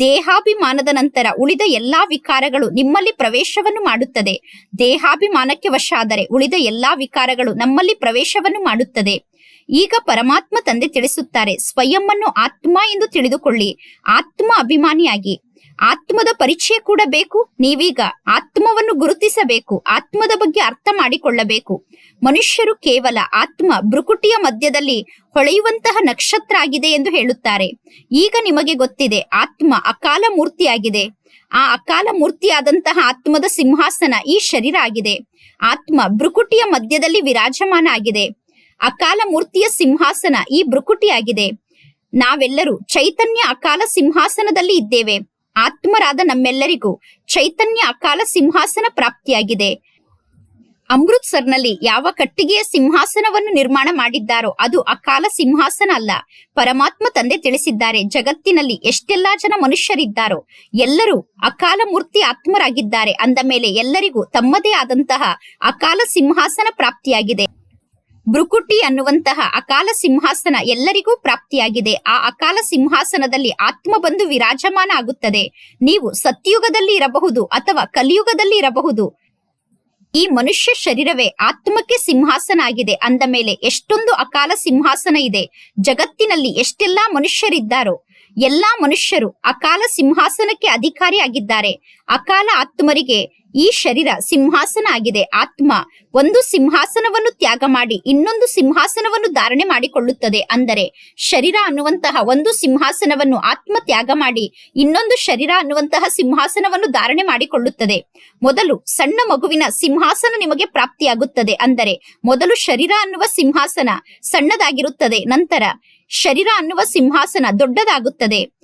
ದೇಹಾಭಿಮಾನದ ನಂತರ ಉಳಿದ ಎಲ್ಲಾ ವಿಕಾರಗಳು ನಿಮ್ಮಲ್ಲಿ ಪ್ರವೇಶವನ್ನು ಮಾಡುತ್ತದೆ. ದೇಹಾಭಿಮಾನಕ್ಕೆ ವಶ ಆದರೆ ಉಳಿದ ಎಲ್ಲಾ ವಿಕಾರಗಳು ನಮ್ಮಲ್ಲಿ ಪ್ರವೇಶವನ್ನು ಮಾಡುತ್ತದೆ. ಈಗ ಪರಮಾತ್ಮ ತಂದೆ ತಿಳಿಸುತ್ತಾರೆ ಸ್ವಯಂವನ್ನು ಆತ್ಮ ಎಂದು ತಿಳಿದುಕೊಳ್ಳಿ. ಆತ್ಮ ಅಭಿಮಾನಿಯಾಗಿ ಆತ್ಮದ ಪರಿಚಯ ಕೂಡ ಬೇಕು. ನೀವೀಗ ಆತ್ಮವನ್ನು ಗುರುತಿಸಬೇಕು. ಆತ್ಮದ ಬಗ್ಗೆ ಅರ್ಥ ಮಾಡಿಕೊಳ್ಳಬೇಕು. ಮನುಷ್ಯರು ಕೇವಲ ಆತ್ಮ ಬೃಕುಟಿಯ ಮಧ್ಯದಲ್ಲಿ ಹೊಳೆಯುವಂತಹ ನಕ್ಷತ್ರ ಆಗಿದೆ ಎಂದು ಹೇಳುತ್ತಾರೆ. ಈಗ ನಿಮಗೆ ಗೊತ್ತಿದೆ, ಆತ್ಮ ಅಕಾಲ ಮೂರ್ತಿಯಾಗಿದೆ. ಆ ಅಕಾಲ ಮೂರ್ತಿಯಾದಂತಹ ಆತ್ಮದ ಸಿಂಹಾಸನ ಈ ಶರೀರ ಆಗಿದೆ. ಆತ್ಮ ಬೃಕುಟಿಯ ಮಧ್ಯದಲ್ಲಿ ವಿರಾಜಮಾನ ಆಗಿದೆ ಅಕಾಲ ಮೂರ್ತಿಯ ಸಿಂಹಾಸನ ಈ ಬೃಕುಟಿಯಾಗಿದೆ ನಾವೆಲ್ಲರೂ ಚೈತನ್ಯ ಅಕಾಲ ಸಿಂಹಾಸನದಲ್ಲಿ ಇದ್ದೇವೆ. ಆತ್ಮರಾದ ನಮ್ಮೆಲ್ಲರಿಗೂ ಚೈತನ್ಯ ಅಕಾಲ ಸಿಂಹಾಸನ ಪ್ರಾಪ್ತಿಯಾಗಿದೆ. ಅಮೃತ್ಸರ್ನಲ್ಲಿ ಯಾವ ಕಟ್ಟಿಗೆಯ ಸಿಂಹಾಸನವನ್ನು ನಿರ್ಮಾಣ ಮಾಡಿದ್ದಾರೋ ಅದು ಅಕಾಲ ಸಿಂಹಾಸನ ಅಲ್ಲ. ಪರಮಾತ್ಮ ತಂದೆ ತಿಳಿಸಿದ್ದಾರೆ, ಜಗತ್ತಿನಲ್ಲಿ ಎಷ್ಟೆಲ್ಲಾ ಜನ ಮನುಷ್ಯರಿದ್ದಾರೋ ಎಲ್ಲರೂ ಅಕಾಲ ಮೂರ್ತಿ ಆತ್ಮರಾಗಿದ್ದಾರೆ. ಅಂದ ಮೇಲೆ ಎಲ್ಲರಿಗೂ ತಮ್ಮದೇ ಆದಂತಹ ಅಕಾಲ ಸಿಂಹಾಸನ ಪ್ರಾಪ್ತಿಯಾಗಿದೆ. ಬೃಕುಟಿ ಅನ್ನುವಂತಹ ಅಕಾಲ ಸಿಂಹಾಸನ ಎಲ್ಲರಿಗೂ ಪ್ರಾಪ್ತಿಯಾಗಿದೆ. ಆ ಅಕಾಲ ಸಿಂಹಾಸನದಲ್ಲಿ ಆತ್ಮ ಬಂದು ವಿರಾಜಮಾನ ಆಗುತ್ತದೆ. ನೀವು ಸತ್ಯುಗದಲ್ಲಿ ಇರಬಹುದು ಅಥವಾ ಕಲಿಯುಗದಲ್ಲಿ ಇರಬಹುದು. ಈ ಮನುಷ್ಯ ಶರೀರವೇ ಆತ್ಮಕ್ಕೆ ಸಿಂಹಾಸನ ಆಗಿದೆ. ಅಂದ ಮೇಲೆ ಎಷ್ಟೊಂದು ಅಕಾಲ ಸಿಂಹಾಸನ ಇದೆ. ಜಗತ್ತಿನಲ್ಲಿ ಎಷ್ಟೆಲ್ಲಾ ಮನುಷ್ಯರಿದ್ದಾರೋ ಎಲ್ಲಾ ಮನುಷ್ಯರು ಅಕಾಲ ಸಿಂಹಾಸನಕ್ಕೆ ಅಧಿಕಾರಿ ಆಗಿದ್ದಾರೆ. ಅಕಾಲ ಆತ್ಮರಿಗೆ ಈ ಶರೀರ ಸಿಂಹಾಸನ ಆಗಿದೆ. ಆತ್ಮ ಒಂದು ಸಿಂಹಾಸನವನ್ನು ತ್ಯಾಗ ಮಾಡಿ ಇನ್ನೊಂದು ಸಿಂಹಾಸನವನ್ನು ಧಾರಣೆ ಮಾಡಿಕೊಳ್ಳುತ್ತದೆ. ಅಂದರೆ ಶರೀರ ಅನ್ನುವಂತಹ ಒಂದು ಸಿಂಹಾಸನವನ್ನು ಆತ್ಮ ತ್ಯಾಗ ಮಾಡಿ ಇನ್ನೊಂದು ಶರೀರ ಅನ್ನುವಂತಹ ಸಿಂಹಾಸನವನ್ನು ಧಾರಣೆ ಮಾಡಿಕೊಳ್ಳುತ್ತದೆ. ಮೊದಲು ಸಣ್ಣ ಮಗುವಿನ ಸಿಂಹಾಸನ ನಿಮಗೆ ಪ್ರಾಪ್ತಿಯಾಗುತ್ತದೆ. ಅಂದರೆ ಮೊದಲು ಶರೀರ ಅನ್ನುವ ಸಿಂಹಾಸನ ಸಣ್ಣದಾಗಿರುತ್ತದೆ. ನಂತರ ಶರೀರ ಅನ್ನುವ ಸಿಂಹಾಸನ ದೊಡ್ಡದಾಗುತ್ತದೆ.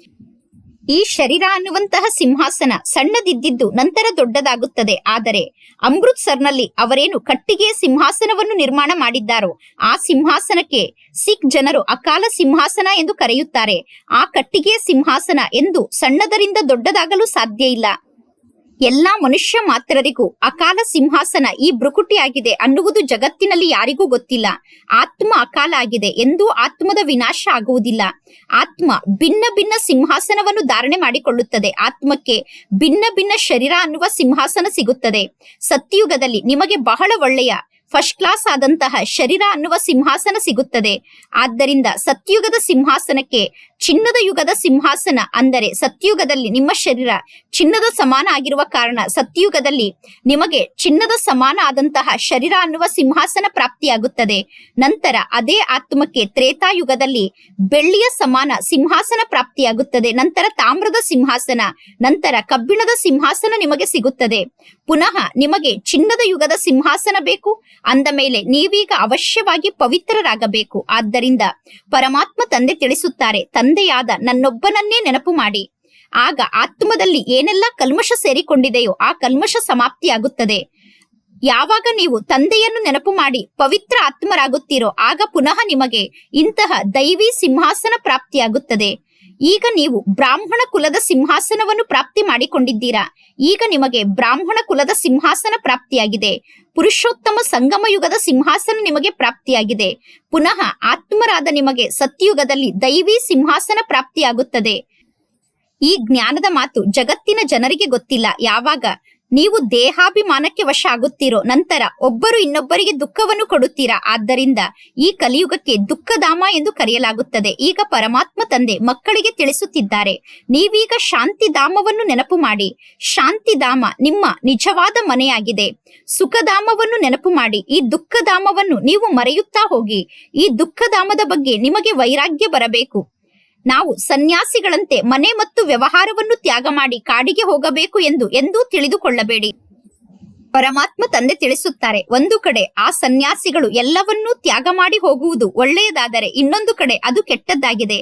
ಈ ಶರೀರ ಅನ್ನುವಂತಹ ಸಿಂಹಾಸನ ಸಣ್ಣದಿದ್ದಿದ್ದು ನಂತರ ದೊಡ್ಡದಾಗುತ್ತದೆ. ಆದರೆ ಅಮೃತ್ಸರ್ನಲ್ಲಿ ಅವರೇನು ಕಟ್ಟಿಗೆಯ ಸಿಂಹಾಸನವನ್ನು ನಿರ್ಮಾಣ ಮಾಡಿದ್ದಾರೋ, ಆ ಸಿಂಹಾಸನಕ್ಕೆ ಸಿಖ್ ಜನರು ಅಕಾಲ ಸಿಂಹಾಸನ ಎಂದು ಕರೆಯುತ್ತಾರೆ. ಆ ಕಟ್ಟಿಗೆಯ ಸಿಂಹಾಸನ ಎಂದು ಸಣ್ಣದರಿಂದ ದೊಡ್ಡದಾಗಲು ಸಾಧ್ಯ ಇಲ್ಲ ಎಲ್ಲಾ ಮನುಷ್ಯ ಮಾತ್ರರಿಗೂ ಅಕಾಲ ಸಿಂಹಾಸನ ಈ ಬೃಕುಟಿಯಾಗಿದೆ ಅನ್ನುವುದು ಜಗತ್ತಿನಲ್ಲಿ ಯಾರಿಗೂ ಗೊತ್ತಿಲ್ಲ. ಆತ್ಮ ಅಕಾಲ ಆಗಿದೆ ಎಂದೂ ಆತ್ಮದ ವಿನಾಶ ಆಗುವುದಿಲ್ಲ. ಆತ್ಮ ಭಿನ್ನ ಭಿನ್ನ ಸಿಂಹಾಸನವನ್ನು ಧಾರಣೆ ಮಾಡಿಕೊಳ್ಳುತ್ತದೆ. ಆತ್ಮಕ್ಕೆ ಭಿನ್ನ ಭಿನ್ನ ಶರೀರ ಅನ್ನುವ ಸಿಂಹಾಸನ ಸಿಗುತ್ತದೆ. ಸತ್ಯಯುಗದಲ್ಲಿ ನಿಮಗೆ ಬಹಳ ಒಳ್ಳೆಯ ಫಸ್ಟ್ ಕ್ಲಾಸ್ ಆದಂತಹ ಶರೀರ ಅನ್ನುವ ಸಿಂಹಾಸನ ಸಿಗುತ್ತದೆ. ಆದ್ದರಿಂದ ಸತ್ಯುಗದ ಸಿಂಹಾಸನಕ್ಕೆ ಚಿನ್ನದ ಯುಗದ ಸಿಂಹಾಸನ ಅಂದರೆ ಸತ್ಯುಗದಲ್ಲಿ ನಿಮ್ಮ ಶರೀರ ಚಿನ್ನದ ಸಮಾನ ಆಗಿರುವ ಕಾರಣ ಸತ್ಯುಗದಲ್ಲಿ ನಿಮಗೆ ಚಿನ್ನದ ಸಮಾನ ಆದಂತಹ ಶರೀರ ಅನ್ನುವ ಸಿಂಹಾಸನ ಪ್ರಾಪ್ತಿಯಾಗುತ್ತದೆ. ನಂತರ ಅದೇ ಆತ್ಮಕ್ಕೆ ತ್ರೇತಾಯುಗದಲ್ಲಿ ಬೆಳ್ಳಿಯ ಸಮಾನ ಸಿಂಹಾಸನ ಪ್ರಾಪ್ತಿಯಾಗುತ್ತದೆ. ನಂತರ ತಾಮ್ರದ ಸಿಂಹಾಸನ, ನಂತರ ಕಬ್ಬಿಣದ ಸಿಂಹಾಸನ ನಿಮಗೆ ಸಿಗುತ್ತದೆ. ಪುನಃ ನಿಮಗೆ ಚಿನ್ನದ ಯುಗದ ಸಿಂಹಾಸನ ಬೇಕು. ಅಂದ ಮೇಲೆ ನೀವೀಗ ಅವಶ್ಯವಾಗಿ ಪವಿತ್ರರಾಗಬೇಕು. ಆದ್ದರಿಂದ ಪರಮಾತ್ಮ ತಂದೆ ತಿಳಿಸುತ್ತಾರೆ ತಂದೆಯಾದ ನನ್ನೊಬ್ಬನನ್ನೇ ನೆನಪು ಮಾಡಿ. ಆಗ ಆತ್ಮದಲ್ಲಿ ಏನೆಲ್ಲ ಕಲ್ಮಶ ಸೇರಿಕೊಂಡಿದೆಯೋ ಆ ಕಲ್ಮಶ ಸಮಾಪ್ತಿಯಾಗುತ್ತದೆ. ಯಾವಾಗ ನೀವು ತಂದೆಯನ್ನು ನೆನಪು ಮಾಡಿ ಪವಿತ್ರ ಆತ್ಮರಾಗುತ್ತೀರೋ ಆಗ ಪುನಃ ನಿಮಗೆ ಇಂತಹ ದೈವಿ ಸಿಂಹಾಸನ ಪ್ರಾಪ್ತಿಯಾಗುತ್ತದೆ. ಈಗ ನೀವು ಬ್ರಾಹ್ಮಣ ಕುಲದ ಸಿಂಹಾಸನವನ್ನು ಪ್ರಾಪ್ತಿ ಮಾಡಿಕೊಂಡಿದ್ದೀರಾ? ಈಗ ನಿಮಗೆ ಬ್ರಾಹ್ಮಣ ಕುಲದ ಸಿಂಹಾಸನ ಪ್ರಾಪ್ತಿಯಾಗಿದೆ. ಪುರುಷೋತ್ತಮ ಸಂಗಮ ಯುಗದ ಸಿಂಹಾಸನ ನಿಮಗೆ ಪ್ರಾಪ್ತಿಯಾಗಿದೆ. ಪುನಃ ಆತ್ಮರಾದ ನಿಮಗೆ ಸತ್ಯುಗದಲ್ಲಿ ದೈವಿ ಸಿಂಹಾಸನ ಪ್ರಾಪ್ತಿಯಾಗುತ್ತದೆ. ಈ ಜ್ಞಾನದ ಮಾತು ಜಗತ್ತಿನ ಜನರಿಗೆ ಗೊತ್ತಿಲ್ಲ. ಯಾವಾಗ? ನೀವು ದೇಹಾಭಿಮಾನಕ್ಕೆ ವಶ ಆಗುತ್ತೀರೋ ನಂತರ ಒಬ್ಬರು ಇನ್ನೊಬ್ಬರಿಗೆ ದುಃಖವನ್ನು ಕೊಡುತ್ತೀರಾ? ಆದ್ದರಿಂದ ಈ ಕಲಿಯುಗಕ್ಕೆ ದುಃಖಧಾಮ ಎಂದು ಕರೆಯಲಾಗುತ್ತದೆ. ಈಗ ಪರಮಾತ್ಮ ತಂದೆ ಮಕ್ಕಳಿಗೆ ತಿಳಿಸುತ್ತಿದ್ದಾರೆ. ನೀವೀಗ ಶಾಂತಿಧಾಮವನ್ನು ನೆನಪು ಮಾಡಿ. ಶಾಂತಿಧಾಮ ನಿಮ್ಮ ನಿಜವಾದ ಮನೆಯಾಗಿದೆ. ಸುಖಧಾಮವನ್ನು ನೆನಪು ಮಾಡಿ. ಈ ದುಃಖಧಾಮವನ್ನು ನೀವು ಮರೆಯುತ್ತಾ ಹೋಗಿ. ಈ ದುಃಖಧಾಮದ ಬಗ್ಗೆ ನಿಮಗೆ ವೈರಾಗ್ಯ ಬರಬೇಕು. ನಾವು ಸನ್ಯಾಸಿಗಳಂತೆ ಮನೆ ಮತ್ತು ವ್ಯವಹಾರವನ್ನು ತ್ಯಾಗ ಮಾಡಿ ಕಾಡಿಗೆ ಹೋಗಬೇಕು ಎಂದು ಎಂದೂ ತಿಳಿದುಕೊಳ್ಳಬೇಡಿ. ಪರಮಾತ್ಮ ತಂದೆ ತಿಳಿಸುತ್ತಾರೆ, ಒಂದು ಕಡೆ ಆ ಸನ್ಯಾಸಿಗಳು ಎಲ್ಲವನ್ನೂ ತ್ಯಾಗ ಮಾಡಿ ಹೋಗುವುದು ಒಳ್ಳೆಯದಾದರೆ ಇನ್ನೊಂದು ಕಡೆ ಅದು ಕೆಟ್ಟದ್ದಾಗಿದೆ.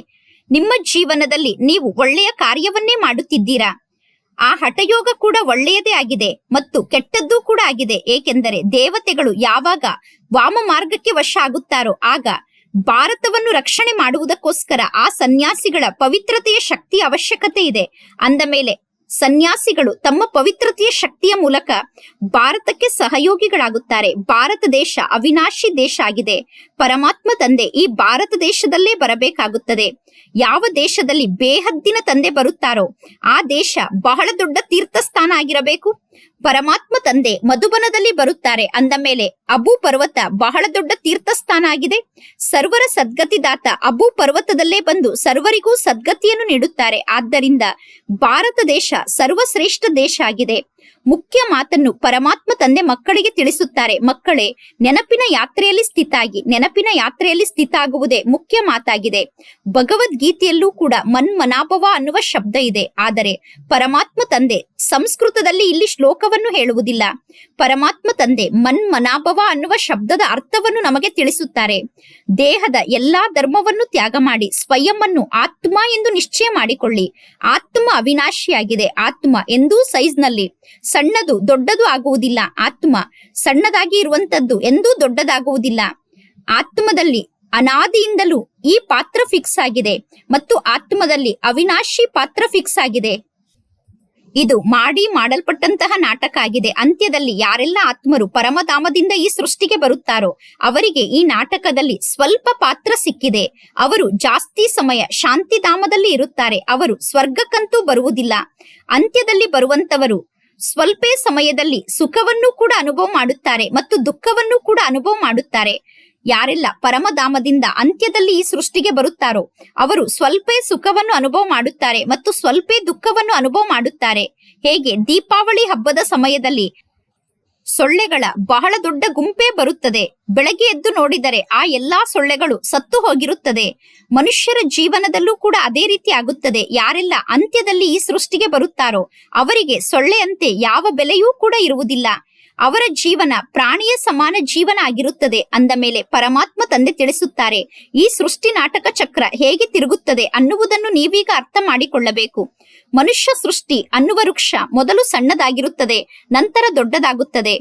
ನಿಮ್ಮ ಜೀವನದಲ್ಲಿ ನೀವು ಒಳ್ಳೆಯ ಕಾರ್ಯವನ್ನೇ ಮಾಡುತ್ತಿದ್ದೀರಾ? ಆ ಹಠಯೋಗ ಕೂಡ ಒಳ್ಳೆಯದೇ ಆಗಿದೆ ಮತ್ತು ಕೆಟ್ಟದ್ದೂ ಕೂಡ ಆಗಿದೆ, ಏಕೆಂದರೆ ದೇವತೆಗಳು ಯಾವಾಗ ವಾಮ ಮಾರ್ಗಕ್ಕೆ ವಶ ಆಗುತ್ತಾರೋ ಆಗ ಭಾರತವನ್ನು ರಕ್ಷಣೆ ಮಾಡುವುದಕ್ಕೋಸ್ಕರ ಆ ಸನ್ಯಾಸಿಗಳ ಪವಿತ್ರತೆಯ ಶಕ್ತಿ ಅವಶ್ಯಕತೆ ಇದೆ. ಅಂದ ಮೇಲೆ ಸನ್ಯಾಸಿಗಳು ತಮ್ಮ ಪವಿತ್ರತೆಯ ಶಕ್ತಿಯ ಮೂಲಕ ಭಾರತಕ್ಕೆ ಸಹಯೋಗಿಗಳಾಗುತ್ತಾರೆ. ಭಾರತ ದೇಶ ಅವಿನಾಶಿ ದೇಶ ಆಗಿದೆ. ಪರಮಾತ್ಮ ತಂದೆ ಈ ಭಾರತ ದೇಶದಲ್ಲೇ ಬರಬೇಕಾಗುತ್ತದೆ. ಯಾವ ದೇಶದಲ್ಲಿ ಬೇಹದ್ದಿನ ತಂದೆ ಬರುತ್ತಾರೋ ಆ ದೇಶ ಬಹಳ ದೊಡ್ಡ ತೀರ್ಥಸ್ಥಾನ ಆಗಿರಬೇಕು. ಪರಮಾತ್ಮ ತಂದೆ ಮಧುಬನದಲ್ಲಿ ಬರುತ್ತಾರೆ ಅಂದ ಮೇಲೆ ಅಬು ಪರ್ವತ ಬಹಳ ದೊಡ್ಡ ತೀರ್ಥಸ್ಥಾನ ಆಗಿದೆ. ಸರ್ವರ ಸದ್ಗತಿದಾತ ಅಬು ಪರ್ವತದಲ್ಲೇ ಬಂದು ಸರ್ವರಿಗೂ ಸದ್ಗತಿಯನ್ನು ನೀಡುತ್ತಾರೆ. ಆದ್ದರಿಂದ ಭಾರತ ದೇಶ ಸರ್ವಶ್ರೇಷ್ಠ ದೇಶ ಆಗಿದೆ. ಮುಖ್ಯ ಮಾತನ್ನು ಪರಮಾತ್ಮ ತಂದೆ ಮಕ್ಕಳಿಗೆ ತಿಳಿಸುತ್ತಾರೆ. ಮಕ್ಕಳೇ, ನೆನಪಿನ ಯಾತ್ರೆಯಲ್ಲಿ ಸ್ಥಿತಾಗಿ, ನೆನಪಿನ ಯಾತ್ರೆಯಲ್ಲಿ ಸ್ಥಿತ ಆಗುವುದೇ ಮುಖ್ಯ ಮಾತಾಗಿದೆ. ಭಗವದ್ಗೀತೆಯಲ್ಲೂ ಕೂಡ ಮನ್ಮನಾಭವ ಅನ್ನುವ ಶಬ್ದ ಇದೆ. ಆದರೆ ಪರಮಾತ್ಮ ತಂದೆ ಸಂಸ್ಕೃತದಲ್ಲಿ ಇಲ್ಲಿ ಶ್ಲೋಕವನ್ನು ಹೇಳುವುದಿಲ್ಲ. ಪರಮಾತ್ಮ ತಂದೆ ಮನ್ಮನಾಭವ ಅನ್ನುವ ಶಬ್ದದ ಅರ್ಥವನ್ನು ನಮಗೆ ತಿಳಿಸುತ್ತಾರೆ. ದೇಹದ ಎಲ್ಲಾ ಧರ್ಮವನ್ನು ತ್ಯಾಗ ಮಾಡಿ ಸ್ವಯಂವನ್ನು ಆತ್ಮ ಎಂದು ನಿಶ್ಚಯ ಮಾಡಿಕೊಳ್ಳಿ. ಆತ್ಮ ಅವಿನಾಶಿಯಾಗಿದೆ. ಆತ್ಮ ಎಂದೂ ಸೈಜ್ನಲ್ಲಿ ಸಣ್ಣದು ದೊಡ್ಡದು ಆಗುವುದಿಲ್ಲ. ಆತ್ಮ ಸಣ್ಣದಾಗಿ ಇರುವಂತದ್ದು ಎಂದೂ ದೊಡ್ಡದಾಗುವುದಿಲ್ಲ. ಆತ್ಮದಲ್ಲಿ ಅನಾದಿಯಿಂದಲೂ ಈ ಪಾತ್ರ ಫಿಕ್ಸ್ ಆಗಿದೆ ಮತ್ತು ಆತ್ಮದಲ್ಲಿ ಅವಿನಾಶಿ ಪಾತ್ರ ಫಿಕ್ಸ್ ಆಗಿದೆ. ಇದು ಮಾಡಿ ಮಾಡಲ್ಪಟ್ಟಂತಹ ನಾಟಕ ಆಗಿದೆ. ಅಂತ್ಯದಲ್ಲಿ ಯಾರೆಲ್ಲ ಆತ್ಮರು ಪರಮಧಾಮದಿಂದ ಈ ಸೃಷ್ಟಿಗೆ ಬರುತ್ತಾರೋ ಅವರಿಗೆ ಈ ನಾಟಕದಲ್ಲಿ ಸ್ವಲ್ಪ ಪಾತ್ರ ಸಿಕ್ಕಿದೆ. ಅವರು ಜಾಸ್ತಿ ಸಮಯ ಶಾಂತಿಧಾಮದಲ್ಲಿ ಇರುತ್ತಾರೆ. ಅವರು ಸ್ವರ್ಗಕ್ಕಂತೂ ಬರುವುದಿಲ್ಲ. ಅಂತ್ಯದಲ್ಲಿ ಬರುವಂತವರು ಸ್ವಲ್ಪೇ ಸಮಯದಲ್ಲಿ ಸುಖವನ್ನು ಕೂಡ ಅನುಭವ ಮಾಡುತ್ತಾರೆ ಮತ್ತು ದುಃಖವನ್ನು ಕೂಡ ಅನುಭವ ಮಾಡುತ್ತಾರೆ. ಯಾರೆಲ್ಲ ಪರಮಧಾಮದಿಂದ ಅಂತ್ಯದಲ್ಲಿ ಈ ಸೃಷ್ಟಿಗೆ ಬರುತ್ತಾರೋ, ಅವರು ಸ್ವಲ್ಪೇ ಸುಖವನ್ನು ಅನುಭವ ಮಾಡುತ್ತಾರೆ ಮತ್ತು ಸ್ವಲ್ಪೇ ದುಃಖವನ್ನು ಅನುಭವ ಮಾಡುತ್ತಾರೆ. ಹೇಗೆ ದೀಪಾವಳಿ ಹಬ್ಬದ ಸಮಯದಲ್ಲಿ ಸೊಳ್ಳೆಗಳ ಬಹಳ ದೊಡ್ಡ ಗುಂಪೇ ಬರುತ್ತದೆ. ಬೆಳಗ್ಗೆ ಎದ್ದು ನೋಡಿದರೆ ಆ ಎಲ್ಲಾ ಸೊಳ್ಳೆಗಳು ಸತ್ತು ಹೋಗಿರುತ್ತದೆ. ಮನುಷ್ಯರ ಜೀವನದಲ್ಲೂ ಕೂಡ ಅದೇ ರೀತಿ ಆಗುತ್ತದೆ. ಯಾರೆಲ್ಲ ಅಂತ್ಯದಲ್ಲಿ ಈ ಸೃಷ್ಟಿಗೆ ಬರುತ್ತಾರೋ ಅವರಿಗೆ ಸೊಳ್ಳೆಯಂತೆ ಯಾವ ಬೆಲೆಯೂ ಕೂಡ ಇರುವುದಿಲ್ಲ. ಅವರ ಜೀವನ ಪ್ರಾಣಿಯ ಸಮಾನ ಜೀವನ ಆಗಿರುತ್ತದೆ ಅಂದ ಮೇಲೆ ಪರಮಾತ್ಮ ತಂದೆ ತಿಳಿಸುತ್ತಾರೆ, ಈ ಸೃಷ್ಟಿ ನಾಟಕ ಚಕ್ರ ಹೇಗೆ ತಿರುಗುತ್ತದೆ ಅನ್ನುವುದನ್ನು ನೀವೀಗ ಅರ್ಥ ಮಾಡಿಕೊಳ್ಳಬೇಕು. ಮನುಷ್ಯ ಸೃಷ್ಟಿ ಅನ್ನುವ ವೃಕ್ಷ ಮೊದಲು ಸಣ್ಣದಾಗಿರುತ್ತದೆ, ನಂತರ ದೊಡ್ಡದಾಗುತ್ತದೆ.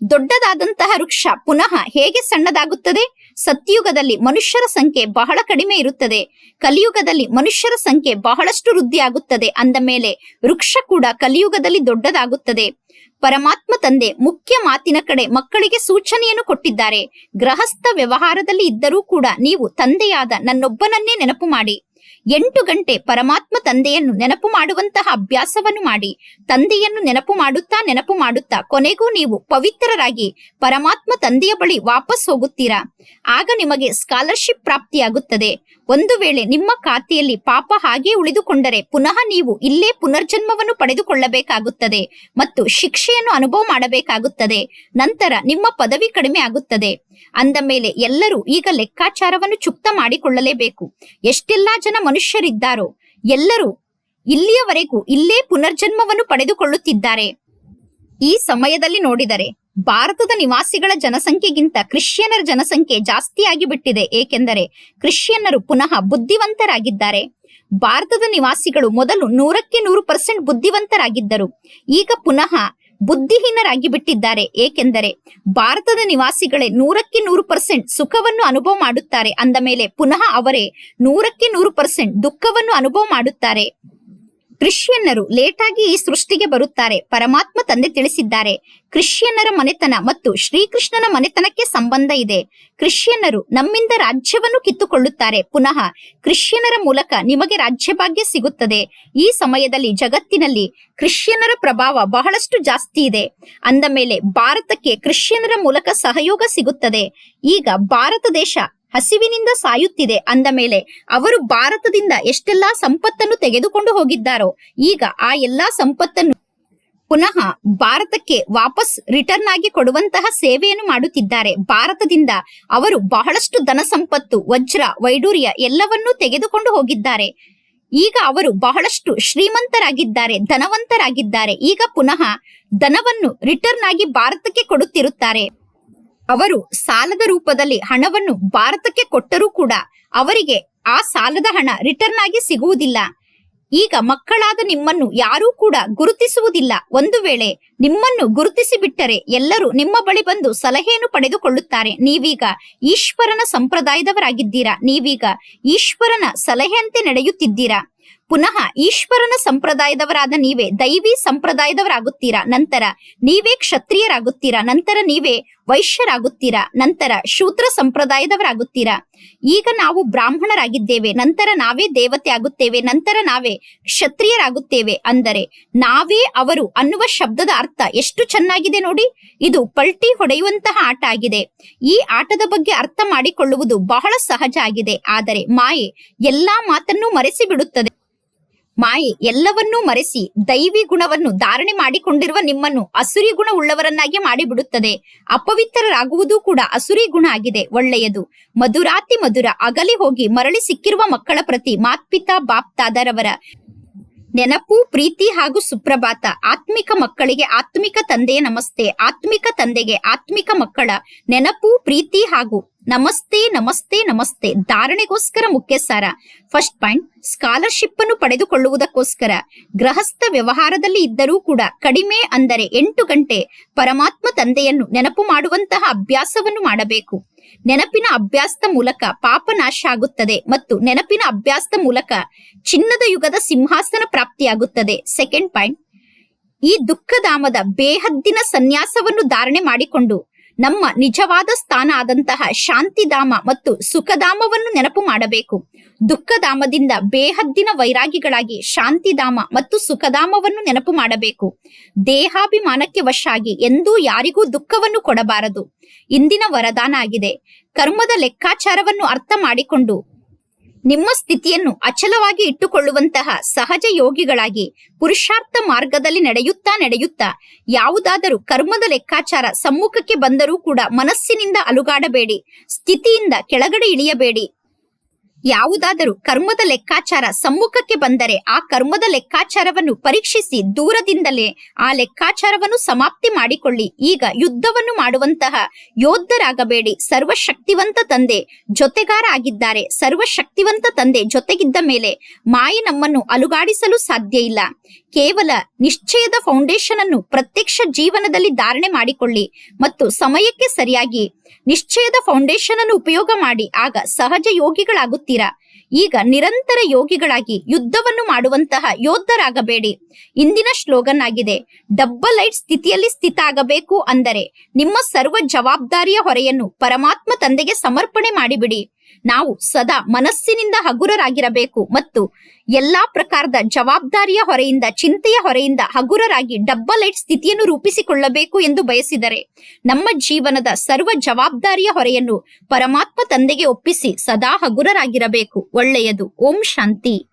ದೊಡ್ಡದಾದಂತಹ ವೃಕ್ಷ ಪುನಃ ಹೇಗೆ ಸಣ್ಣದಾಗುತ್ತದೆ? ಸತ್ಯುಗದಲ್ಲಿ ಮನುಷ್ಯರ ಸಂಖ್ಯೆ ಬಹಳ ಕಡಿಮೆ ಇರುತ್ತದೆ, ಕಲಿಯುಗದಲ್ಲಿ ಮನುಷ್ಯರ ಸಂಖ್ಯೆ ಬಹಳಷ್ಟು ವೃದ್ಧಿಯಾಗುತ್ತದೆ ಅಂದ ಮೇಲೆ ವೃಕ್ಷ ಕೂಡ ಕಲಿಯುಗದಲ್ಲಿ ದೊಡ್ಡದಾಗುತ್ತದೆ. ಪರಮಾತ್ಮ ತಂದೆ ಮುಖ್ಯ ಮಾತಿನ ಕಡೆ ಮಕ್ಕಳಿಗೆ ಸೂಚನೆಯನ್ನು ಕೊಟ್ಟಿದ್ದಾರೆ. ಗೃಹಸ್ಥ ವ್ಯವಹಾರದಲ್ಲಿ ಇದ್ದರೂ ಕೂಡ ನೀವು ತಂದೆಯಾದ ನನ್ನೊಬ್ಬನನ್ನೇ ನೆನಪು ಮಾಡಿ. ಎಂಟು ಗಂಟೆ ಪರಮಾತ್ಮ ತಂದೆಯನ್ನು ನೆನಪು ಮಾಡುವಂತಹ ಅಭ್ಯಾಸವನ್ನು ಮಾಡಿ. ತಂದೆಯನ್ನು ನೆನಪು ಮಾಡುತ್ತಾ ನೆನಪು ಮಾಡುತ್ತಾ ಕೊನೆಗೂ ನೀವು ಪವಿತ್ರರಾಗಿ ಪರಮಾತ್ಮ ತಂದೆಯ ಬಳಿ ವಾಪಸ್ ಹೋಗುತ್ತೀರಾ? ಆಗ ನಿಮಗೆ ಸ್ಕಾಲರ್ಶಿಪ್ ಪ್ರಾಪ್ತಿಯಾಗುತ್ತದೆ. ಒಂದು ವೇಳೆ ನಿಮ್ಮ ಖಾತೆಯಲ್ಲಿ ಪಾಪ ಹಾಗೆ ಉಳಿದುಕೊಂಡರೆ ಪುನಃ ನೀವು ಇಲ್ಲೇ ಪುನರ್ಜನ್ಮವನ್ನು ಪಡೆದುಕೊಳ್ಳಬೇಕಾಗುತ್ತದೆ ಮತ್ತು ಶಿಕ್ಷೆಯನ್ನು ಅನುಭವ ಮಾಡಬೇಕಾಗುತ್ತದೆ. ನಂತರ ನಿಮ್ಮ ಪದವಿ ಕಡಿಮೆ ಆಗುತ್ತದೆ. ಅಂದ ಮೇಲೆ ಎಲ್ಲರೂ ಈಗ ಲೆಕ್ಕಾಚಾರವನ್ನು ಚುಕ್ತ ಮಾಡಿಕೊಳ್ಳಲೇಬೇಕು. ಎಷ್ಟೆಲ್ಲಾ ಜನ ಮನುಷ್ಯರಿದ್ದಾರೋ, ಎಲ್ಲರೂ ಇಲ್ಲಿಯವರೆಗೂ ಇಲ್ಲೇ ಪುನರ್ಜನ್ಮವನ್ನು ಪಡೆದುಕೊಳ್ಳುತ್ತಿದ್ದಾರೆ. ಈ ಸಮಯದಲ್ಲಿ ನೋಡಿದರೆ ಭಾರತದ ನಿವಾಸಿಗಳ ಜನಸಂಖ್ಯೆಗಿಂತ ಕ್ರಿಶ್ಚಿಯನ್ನರ ಜನಸಂಖ್ಯೆ ಜಾಸ್ತಿಯಾಗಿ ಬಿಟ್ಟಿದೆ. ಏಕೆಂದರೆ ಕ್ರಿಶ್ಚಿಯನ್ನರು ಪುನಃ ಬುದ್ಧಿವಂತರಾಗಿದ್ದಾರೆ. ಭಾರತದ ನಿವಾಸಿಗಳು ಮೊದಲು ನೂರಕ್ಕೆ ನೂರು ಪರ್ಸೆಂಟ್ ಬುದ್ಧಿವಂತರಾಗಿದ್ದರು. ಈಗ ಪುನಃ ಬುದ್ಧಿಹೀನರಾಗಿ ಬಿಟ್ಟಿದ್ದಾರೆ. ಏಕೆಂದರೆ ಭಾರತದ ನಿವಾಸಿಗಳೇ ನೂರಕ್ಕೆ ನೂರು ಪರ್ಸೆಂಟ್ ಸುಖವನ್ನು ಅನುಭವ ಮಾಡುತ್ತಾರೆ. ಅಂದ ಮೇಲೆ ಪುನಃ ಅವರೇ ನೂರಕ್ಕೆ ನೂರು ಪರ್ಸೆಂಟ್ ದುಃಖವನ್ನು ಅನುಭವ ಮಾಡುತ್ತಾರೆ. ಕ್ರಿಶ್ಚಿಯನ್ನರು ಲೇಟಾಗಿ ಈ ಸೃಷ್ಟಿಗೆ ಬರುತ್ತಾರೆ. ಪರಮಾತ್ಮ ತಂದೆ ತಿಳಿಸಿದ್ದಾರೆ. ಕ್ರಿಶ್ಚಿಯನ್ನರ ಮನೆತನ ಮತ್ತು ಶ್ರೀಕೃಷ್ಣನ ಮನೆತನಕ್ಕೆ ಸಂಬಂಧ ಇದೆ. ಕ್ರಿಶ್ಚಿಯನ್ನರು ನಮ್ಮಿಂದ ರಾಜ್ಯವನ್ನು ಕಿತ್ತುಕೊಳ್ಳುತ್ತಾರೆ. ಪುನಃ ಕ್ರಿಶ್ಚಿಯನ್ನರ ಮೂಲಕ ನಿಮಗೆ ರಾಜ್ಯಭಾಗ್ಯ ಸಿಗುತ್ತದೆ. ಈ ಸಮಯದಲ್ಲಿ ಜಗತ್ತಿನಲ್ಲಿ ಕ್ರಿಶ್ಚಿಯನ್ನರ ಪ್ರಭಾವ ಬಹಳಷ್ಟು ಜಾಸ್ತಿ ಇದೆ. ಅಂದ ಮೇಲೆ ಭಾರತಕ್ಕೆ ಕ್ರಿಶ್ಚಿಯನ್ನರ ಮೂಲಕ ಸಹಯೋಗ ಸಿಗುತ್ತದೆ. ಈಗ ಭಾರತ ದೇಶ ಹಸಿವಿನಿಂದ ಸಾಯುತ್ತಿದೆ ಅಂದ ಮೇಲೆ ಅವರು ಭಾರತದಿಂದ ಎಷ್ಟೆಲ್ಲಾ ಸಂಪತ್ತನ್ನು ತೆಗೆದುಕೊಂಡು ಹೋಗಿದ್ದಾರೋ, ಈಗ ಆ ಎಲ್ಲಾ ಸಂಪತ್ತನ್ನು ಪುನಃ ಭಾರತಕ್ಕೆ ವಾಪಸ್ ರಿಟರ್ನ್ ಆಗಿ ಕೊಡುವಂತಹ ಸೇವೆಯನ್ನು ಮಾಡುತ್ತಿದ್ದಾರೆ. ಭಾರತದಿಂದ ಅವರು ಬಹಳಷ್ಟು ಧನ ಸಂಪತ್ತು, ವಜ್ರ ವೈಡೂರ್ಯ ಎಲ್ಲವನ್ನೂ ತೆಗೆದುಕೊಂಡು ಹೋಗಿದ್ದಾರೆ. ಈಗ ಅವರು ಬಹಳಷ್ಟು ಶ್ರೀಮಂತರಾಗಿದ್ದಾರೆ, ಧನವಂತರಾಗಿದ್ದಾರೆ. ಈಗ ಪುನಃ ಧನವನ್ನು ರಿಟರ್ನ್ ಆಗಿ ಭಾರತಕ್ಕೆ ಕೊಡುತ್ತಿರುತ್ತಾರೆ. ಅವರು ಸಾಲದ ರೂಪದಲ್ಲಿ ಹಣವನ್ನು ಭಾರತಕ್ಕೆ ಕೊಟ್ಟರೂ ಕೂಡ ಅವರಿಗೆ ಆ ಸಾಲದ ಹಣ ರಿಟರ್ನ್ ಆಗಿ ಸಿಗುವುದಿಲ್ಲ. ಈಗ ಮಕ್ಕಳಾದ ನಿಮ್ಮನ್ನು ಯಾರೂ ಕೂಡ ಗುರುತಿಸುವುದಿಲ್ಲ. ಒಂದು ವೇಳೆ ನಿಮ್ಮನ್ನು ಗುರುತಿಸಿ ಬಿಟ್ಟರೆ ಎಲ್ಲರೂ ನಿಮ್ಮ ಬಳಿ ಬಂದು ಸಲಹೆಯನ್ನು ಪಡೆದುಕೊಳ್ಳುತ್ತಾರೆ. ನೀವೀಗ ಈಶ್ವರನ ಸಂಪ್ರದಾಯದವರಾಗಿದ್ದೀರಾ? ನೀವೀಗ ಈಶ್ವರನ ಸಲಹೆಯಂತೆ ನಡೆಯುತ್ತಿದ್ದೀರಾ? ಪುನಃ ಈಶ್ವರನ ಸಂಪ್ರದಾಯದವರಾದ ನೀವೇ, ದೈವಿ ಸಂಪ್ರದಾಯದವರಾಗುತ್ತೀರಾ? ನಂತರ ನೀವೇ ಕ್ಷತ್ರಿಯರಾಗುತ್ತೀರಾ? ನಂತರ ನೀವೇ ವೈಶ್ಯರಾಗುತ್ತೀರಾ? ನಂತರ ಶೂದ್ರ ಸಂಪ್ರದಾಯದವರಾಗುತ್ತೀರಾ? ಈಗ ನಾವು ಬ್ರಾಹ್ಮಣರಾಗಿದ್ದೇವೆ, ನಂತರ ನಾವೇ ದೇವತೆ ಆಗುತ್ತೇವೆ, ನಂತರ ನಾವೇ ಕ್ಷತ್ರಿಯರಾಗುತ್ತೇವೆ ಅಂದರೆ ನಾವೇ ಅವರು ಅನ್ನುವ ಶಬ್ದದ ಅರ್ಥ ಎಷ್ಟು ಚೆನ್ನಾಗಿದೆ ನೋಡಿ. ಇದು ಪಲ್ಟಿ ಹೊಡೆಯುವಂತಹ ಆಟ ಆಗಿದೆ. ಈ ಆಟದ ಬಗ್ಗೆ ಅರ್ಥ ಮಾಡಿಕೊಳ್ಳುವುದು ಬಹಳ ಸಹಜ ಆಗಿದೆ. ಆದರೆ ಮಾಯೆ ಎಲ್ಲಾ ಮಾತನ್ನು ಮರೆಸಿ ಬಿಡುತ್ತದೆ ಮಾಯೆ ಎಲ್ಲವನ್ನೂ ಮರೆಸಿ ದೈವಿ ಗುಣವನ್ನು ಧಾರಣೆ ಮಾಡಿಕೊಂಡಿರುವ ನಿಮ್ಮನ್ನು ಅಸುರಿ ಗುಣ ಉಳ್ಳವರನ್ನಾಗಿ ಮಾಡಿಬಿಡುತ್ತದೆ. ಅಪವಿತ್ರರಾಗುವುದು ಕೂಡ ಅಸುರಿ ಗುಣ ಆಗಿದೆ, ಒಳ್ಳೆಯದು. ಮಧುರಾತಿ ಮಧುರ, ಅಗಲಿ ಹೋಗಿ ಮರಳಿ ಸಿಕ್ಕಿರುವ ಮಕ್ಕಳ ಪ್ರತಿ ಮಾತ್ಪಿತಾ, ಬಾಪ್ತಾದರವರ ನೆನಪು, ಪ್ರೀತಿ ಹಾಗೂ ಸುಪ್ರಭಾತ. ಆತ್ಮಿಕ ಮಕ್ಕಳಿಗೆ ಆತ್ಮಿಕ ತಂದೆಯ ನಮಸ್ತೆ. ಆತ್ಮಿಕ ತಂದೆಗೆ ಆತ್ಮಿಕ ಮಕ್ಕಳ ನೆನಪು, ಪ್ರೀತಿ ಹಾಗೂ ನಮಸ್ತೆ ನಮಸ್ತೆ ನಮಸ್ತೆ. ಧಾರಣೆಗೋಸ್ಕರ ಮುಖ್ಯ ಸಾರ ಫಸ್ಟ್ ಪಾಯಿಂಟ್, ಸ್ಕಾಲರ್ಶಿಪ್ ಅನ್ನು ಪಡೆದುಕೊಳ್ಳುವುದಕ್ಕೋಸ್ಕರ. ಗೃಹಸ್ಥ ವ್ಯವಹಾರದಲ್ಲಿ ಇದ್ದರೂ ಕೂಡ ಕಡಿಮೆ ಅಂದರೆ ಎಂಟು ಗಂಟೆ ಪರಮಾತ್ಮ ತಂದೆಯನ್ನು ನೆನಪು ಮಾಡುವಂತಹ ಅಭ್ಯಾಸವನ್ನು ಮಾಡಬೇಕು. ನೆನಪಿನ ಅಭ್ಯಾಸದ ಮೂಲಕ ಪಾಪ ನಾಶ ಆಗುತ್ತದೆ ಮತ್ತು ನೆನಪಿನ ಅಭ್ಯಾಸದ ಮೂಲಕ ಚಿನ್ನದ ಯುಗದ ಸಿಂಹಾಸನ ಪ್ರಾಪ್ತಿಯಾಗುತ್ತದೆ. ಸೆಕೆಂಡ್ ಪಾಯಿಂಟ್ ಈ ದುಃಖಧಾಮದ ಬೇಹದ್ದಿನ ಸನ್ಯಾಸವನ್ನು ಧಾರಣೆ ಮಾಡಿಕೊಂಡು ನಮ್ಮ ನಿಜವಾದ ಸ್ಥಾನ ಆದಂತಹ ಶಾಂತಿಧಾಮ ಮತ್ತು ಸುಖಧಾಮವನ್ನು ನೆನಪು ಮಾಡಬೇಕು. ದುಃಖಧಾಮದಿಂದ ಬೇಹದ್ದಿನ ವೈರಾಗಿಗಳಾಗಿ ಶಾಂತಿಧಾಮ ಮತ್ತು ಸುಖಧಾಮವನ್ನು ನೆನಪು ಮಾಡಬೇಕು. ದೇಹಾಭಿಮಾನಕ್ಕೆ ವಶಾಗಿ ಎಂದೂ ಯಾರಿಗೂ ದುಃಖವನ್ನು ಕೊಡಬಾರದು. ಇಂದಿನ ವರದಾನ ಆಗಿದೆ. ಕರ್ಮದ ಲೆಕ್ಕಾಚಾರವನ್ನು ಅರ್ಥ ಮಾಡಿಕೊಂಡು ನಿಮ್ಮ ಸ್ಥಿತಿಯನ್ನು ಅಚಲವಾಗಿ ಇಟ್ಟುಕೊಳ್ಳುವಂತಹ ಸಹಜ ಯೋಗಿಗಳಾಗಿ ಪುರುಷಾರ್ಥ ಮಾರ್ಗದಲ್ಲಿ ನಡೆಯುತ್ತಾ ನಡೆಯುತ್ತಾ ಯಾವುದಾದರೂ ಕರ್ಮದ ಲೆಕ್ಕಾಚಾರ ಸಮ್ಮುಖಕ್ಕೆ ಬಂದರೂ ಕೂಡ ಮನಸ್ಸಿನಿಂದ ಅಲುಗಾಡಬೇಡಿ, ಸ್ಥಿತಿಯಿಂದ ಕೆಳಗಡೆ ಇಳಿಯಬೇಡಿ. ಯಾವುದಾದರೂ ಕರ್ಮದ ಲೆಕ್ಕಾಚಾರ ಸಮ್ಮುಖಕ್ಕೆ ಬಂದರೆ ಆ ಕರ್ಮದ ಲೆಕ್ಕಾಚಾರವನ್ನು ಪರೀಕ್ಷಿಸಿ ದೂರದಿಂದಲೇ ಆ ಲೆಕ್ಕಾಚಾರವನ್ನು ಸಮಾಪ್ತಿ ಮಾಡಿಕೊಳ್ಳಿ. ಈಗ ಯುದ್ಧವನ್ನು ಮಾಡುವಂತಹ ಯೋಧರಾಗಬೇಡಿ ಸರ್ವಶಕ್ತಿವಂತ ತಂದೆ ಜೊತೆಗಾರ ಆಗಿದ್ದಾರೆ. ಸರ್ವಶಕ್ತಿವಂತ ತಂದೆ ಜೊತೆಗಿದ್ದ ಮೇಲೆ ಮಾಯೆ ನಮ್ಮನ್ನು ಅಲುಗಾಡಿಸಲು ಸಾಧ್ಯ ಇಲ್ಲ. ಕೇವಲ ನಿಶ್ಚಯದ ಫೌಂಡೇಶನ್ ಅನ್ನು ಪ್ರತ್ಯಕ್ಷ ಜೀವನದಲ್ಲಿ ಧಾರಣೆ ಮಾಡಿಕೊಳ್ಳಿ ಮತ್ತು ಸಮಯಕ್ಕೆ ಸರಿಯಾಗಿ ನಿಶ್ಚಯದ ಫೌಂಡೇಶನ್ ಅನ್ನು ಉಪಯೋಗ ಮಾಡಿ. ಆಗ ಸಹಜ ಯೋಗಿಗಳಾಗುತ್ತೀರಾ. ಈಗ ನಿರಂತರ ಯೋಗಿಗಳಾಗಿ ಯುದ್ಧವನ್ನು ಮಾಡುವಂತಹ ಯೋಧರಾಗಬೇಡಿ ಇಂದಿನ ಸ್ಲೋಗನ್ ಆಗಿದೆ ಡಬ್ಬಲ್ ಲೈಟ್ ಸ್ಥಿತಿಯಲ್ಲಿ ಸ್ಥಿತ ಆಗಬೇಕು ಅಂದರೆ ನಿಮ್ಮ ಸರ್ವ ಜವಾಬ್ದಾರಿಯ ಹೊರೆಯನ್ನು ಪರಮಾತ್ಮ ತಂದೆಗೆ ಸಮರ್ಪಣೆ ಮಾಡಿಬಿಡಿ. ನಾವು ಸದಾ ಮನಸ್ಸಿನಿಂದ ಹಗುರರಾಗಿರಬೇಕು ಮತ್ತು ಎಲ್ಲಾ ಪ್ರಕಾರದ ಜವಾಬ್ದಾರಿಯ ಹೊರೆಯಿಂದ, ಚಿಂತೆಯ ಹೊರೆಯಿಂದ ಹಗುರರಾಗಿ ಡಬ್ಬಲ್ ಲೈಟ್ ಸ್ಥಿತಿಯನ್ನು ರೂಪಿಸಿಕೊಳ್ಳಬೇಕು ಎಂದು ಬಯಸಿದರೆ ನಮ್ಮ ಜೀವನದ ಸರ್ವ ಜವಾಬ್ದಾರಿಯ ಹೊರೆಯನ್ನು ಪರಮಾತ್ಮ ತಂದೆಗೆ ಒಪ್ಪಿಸಿ ಸದಾ ಹಗುರರಾಗಿರಬೇಕು. ಒಳ್ಳೆಯದು. ಓಂ ಶಾಂತಿ.